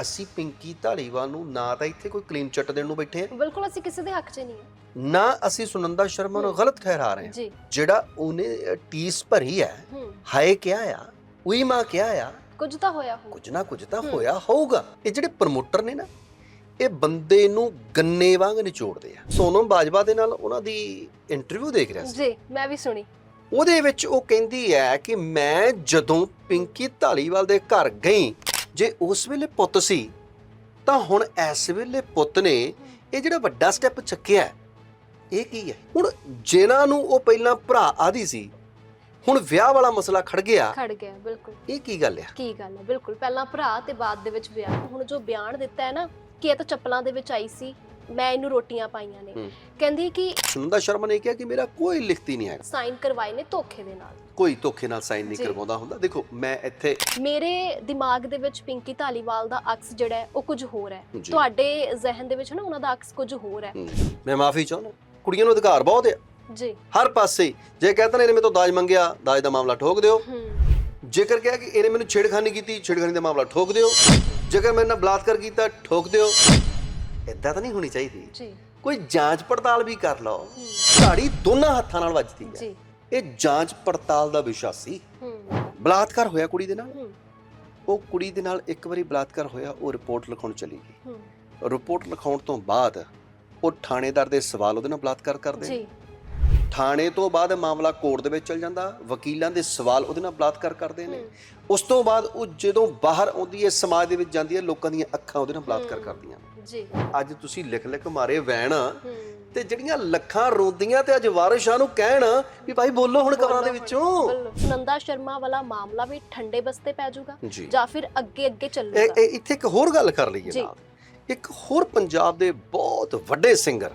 ਅਸੀਂ ਪਿੰਕੀ ਢਾਲੀਵਾਲ ਨੂੰ ਨਾ ਤਾਂ ਇੱਥੇ ਕੋਈ ਕਲੀਨ ਚਿੱਟ ਦੇਣ ਨੂੰ ਬੈਠੇ ਹਾਂ। ਬਿਲਕੁਲ ਅਸੀਂ ਕਿਸੇ ਦੇ ਹੱਕ 'ਚ ਨਹੀਂ ਹਾਂ। ਨਾ ਅਸੀਂ ਸੁਨੰਦਾ ਸ਼ਰਮਾ ਨੂੰ ਗਲਤ ਠਹਿਰਾ ਰਹੇ ਹਾਂ। ਜੀ। ਜਿਹੜਾ ਉਹਨੇ ਟੀਸ ਭਰੀ ਹੈ ਹੂੰ। ਹਾਏ ਕਿਹਾ ਆ ਉਈ ਮਾਂ ਕਿਹਾ ਆ। ਕੁਝ ਤਾਂ ਹੋਇਆ ਹੋ ਕੁਝ ਨਾ ਕੁਝ ਤਾਂ। ਹੋਇਆ ਹੋਊਗਾ। ਇਹ ਜਿਹੜੇ ਪ੍ਰਮੋਟਰ ਨੇ ਨਾ ਇਹ ਬੰਦੇ ਨੂੰ ਗੰਨੇ ਵਾਂਗ ਨਿਚੋੜਦੇ ਆ। ਸੋਨਮ ਬਾਜਵਾ ਦੇ ਨਾਲ ਉਹਨਾਂ ਦੀ ਇੰਟਰਵਿਊ ਦੇਖ ਰਿਹਾ ਸੀ। ਜੀ ਮੈਂ ਵੀ ਸੁਣੀ। ਉਹਦੇ ਵਿੱਚ ਉਹ ਕਹਿੰਦੀ ਹੈ ਕਿ ਮੈਂ ਜਦੋਂ ਪਿੰਕੀ ਢਾਲੀਵਾਲ ਦੇ ਘਰ ਗਈ ਜੇ ਉਸ ਵੇਲੇ ਪੁੱਤ ਸੀ ਤਾਂ ਹੁਣ ਇਸ ਵੇਲੇ ਪੁੱਤ ਨੇ ਇਹ ਜਿਹੜਾ ਵੱਡਾ ਸਟੈਪ ਚੱਕਿਆ ਇਹ ਕੀ ਹੈ? ਹੁਣ ਜਿਨ੍ਹਾਂ ਨੂੰ ਉਹ ਪਹਿਲਾਂ ਭਰਾ ਆਦੀ ਸੀ ਹੁਣ ਵਿਆਹ ਵਾਲਾ ਮਸਲਾ ਖੜ ਗਿਆ। ਖੜ ਗਿਆ ਬਿਲਕੁਲ। ਇਹ ਕੀ ਗੱਲ ਹੈ? ਕੀ ਗੱਲ ਹੈ? ਬਿਲਕੁਲ ਪਹਿਲਾਂ ਭਰਾ ਤੇ ਬਾਅਦ ਦੇ ਵਿੱਚ ਵਿਆਹ। ਹੁਣ ਜੋ ਬਿਆਨ ਦਿੱਤਾ ਹੈ ਨਾ ਕਿ ਇਹ ਤਾਂ ਚੱਪਲਾਂ ਦੇ ਵਿੱਚ ਆਈ ਸੀ ਮੈਂ ਇਹਨੂੰ ਰੋਟੀਆਂ ਪਾਈਆਂ ਨੇ। ਹੂੰ। ਕਹਿੰਦੀ ਕਿ ਸੁਨੰਦਾ ਸ਼ਰਮਾ ਨੇ ਕਿਹਾ ਕਿ ਮੇਰਾ ਕੋਈ ਲਿਖਤੀ ਨਹੀਂ ਹੈਗਾ। ਸਾਈਨ ਕਰਵਾਏ ਨੇ ਧੋਖੇ ਦੇ ਨਾਲ। ਕੋਈ ਧੋਖੇ ਨਾਲ ਸਾਈਨ ਨਹੀਂ। ਕਰਵਾਉਂਦਾ ਹੁੰਦਾ। ਦੇਖੋ ਮੈਂ ਇੱਥੇ ਮੇਰੇ ਦਿਮਾਗ ਦੇ ਵਿੱਚ ਪਿੰਕੀ ਧਾਲੀਵਾਲ ਦਾ ਅਕਸ ਜਿਹੜਾ ਹੈ ਉਹ ਕੁਝ ਹੋਰ ਹੈ। ਤੁਹਾਡੇ ਜ਼ਿਹਨ ਦੇ ਵਿੱਚ ਨਾ ਉਹਨਾਂ ਦਾ ਅਕਸ ਕੁਝ ਹੋਰ ਹੈ। ਹੂੰ, ਮੈਂ ਮਾਫੀ ਚਾਹੁੰਦਾ। ਕੁੜੀਆਂ ਨੂੰ ਅਧਿਕਾਰ ਬਹੁਤ ਹੈ ਜੀ। ਹਰ ਪਾਸੇ ਹੀ। ਜੇ ਕਹਿੰਦਾ ਨੇ ਇਹਨੇ ਮੇਰੇ ਤੋਂ ਦਾਜ ਮੰਗਿਆ ਦਾਜ ਦਾ ਮਾਮਲਾ ਠੋਕ ਦਿਓ। ਹੂੰ। ਜੇਕਰ ਕਿਹਾ ਕਿ ਇਹਨੇ ਮੈਨੂੰ ਛੇੜਖਾਨੀ ਕੀਤੀ ਛੇੜਖਾਨੀ ਦਾ ਮਾਮਲਾ ਠੋਕ ਦਿਓ। ਜੇਕਰ ਮੇਰੇ ਨਾਲ ਬਲਾਤਕਾਰ ਕੀਤਾ ਠੋਕ ਦਿਓ। ਇਦਾਂ ਤਾਂ ਨਹੀਂ ਹੋਣੀ ਚਾਹੀਦੀ। ਜੀ। ਕੋਈ ਜਾਂਚ ਪੜਤਾਲ ਵੀ ਕਰ ਲਓ। ਝਾੜੀ ਦੋਨਾਂ ਹੱਥਾਂ ਨਾਲ ਵੱਜਦੀ ਹੈ। ਜੀ। ਇਹ ਜਾਂਚ ਪੜਤਾਲ ਦਾ ਵਿਸ਼ਾ ਸੀ। ਹੂੰ। ਬਲਾਤਕਾਰ ਹੋਇਆ ਕੁੜੀ ਦੇ ਨਾਲ। ਹੂੰ। ਉਹ ਕੁੜੀ ਦੇ ਨਾਲ ਇੱਕ ਵਾਰੀ ਬਲਾਤਕਾਰ ਹੋਇਆ ਉਹ ਰਿਪੋਰਟ ਲਿਖਾਉਣ ਚਲੀ ਗਈ। ਹੂੰ। ਰਿਪੋਰਟ ਲਿਖਾਉਣ ਤੋਂ ਬਾਅਦ ਉਹ ਥਾਣੇਦਾਰ ਦੇ ਸਵਾਲ ਉਹਦੇ ਨਾਲ ਬਲਾਤਕਾਰ ਕਰਦੇ ਜੀ। ਥਾਣੇ ਤੋਂ ਬਾਅਦ ਮਾਮਲਾ ਕੋਰਟ ਦੇ ਵਿੱਚ ਚਲ ਜਾਂਦਾ ਵਕੀਲਾਂ ਦੇ ਸਵਾਲ ਉਹਦੇ ਨਾਲ ਬਲਾਤਕਾਰ ਕਰਦੇ ਨੇ। ਉਸ ਤੋਂ ਬਾਅਦ ਉਹ ਜਦੋਂ ਬਾਹਰ ਆਉਂਦੀ ਹੈ ਸਮਾਜ ਦੇ ਵਿੱਚ ਜਾਂਦੀ ਹੈ ਲੋਕਾਂ ਦੀਆਂ ਅੱਖਾਂ ਉਹਦੇ ਨਾਲ ਬਲਾਤਕਾਰ। ਕਰਦੀਆਂ ਜੀ। ਅੱਜ ਤੁਸੀਂ ਲਿਖ ਲਿਖ ਮਾਰੇ ਵੈਣ ਤੇ ਜਿਹੜੀਆਂ ਲੱਖਾਂ ਰੋਂਦੀਆਂ ਤੇ ਅੱਜ ਵਾਰਿਸ਼ਾਂ ਨੂੰ ਕਹਿਣ ਵੀ ਭਾਈ ਬੋਲੋ ਹੁਣ ਕਬਰਾਂ ਦੇ ਵਿੱਚੋਂ। ਸੁਨੰਦਾ ਸ਼ਰਮਾ ਵਾਲਾ ਮਾਮਲਾ ਵੀ ਠੰਡੇ ਬਸਤੇ ਪੈ ਜਾਊਗਾ ਜੀ। ਫਿਰ ਅੱਗੇ ਅੱਗੇ ਚੱਲੂਗਾ। ਇੱਥੇ ਇੱਕ ਹੋਰ ਗੱਲ ਕਰ ਲਈਏ। ਨਾਲ। ਇੱਕ ਹੋਰ ਪੰਜਾਬ ਦੇ ਬਹੁਤ ਵੱਡੇ ਸਿੰਗਰ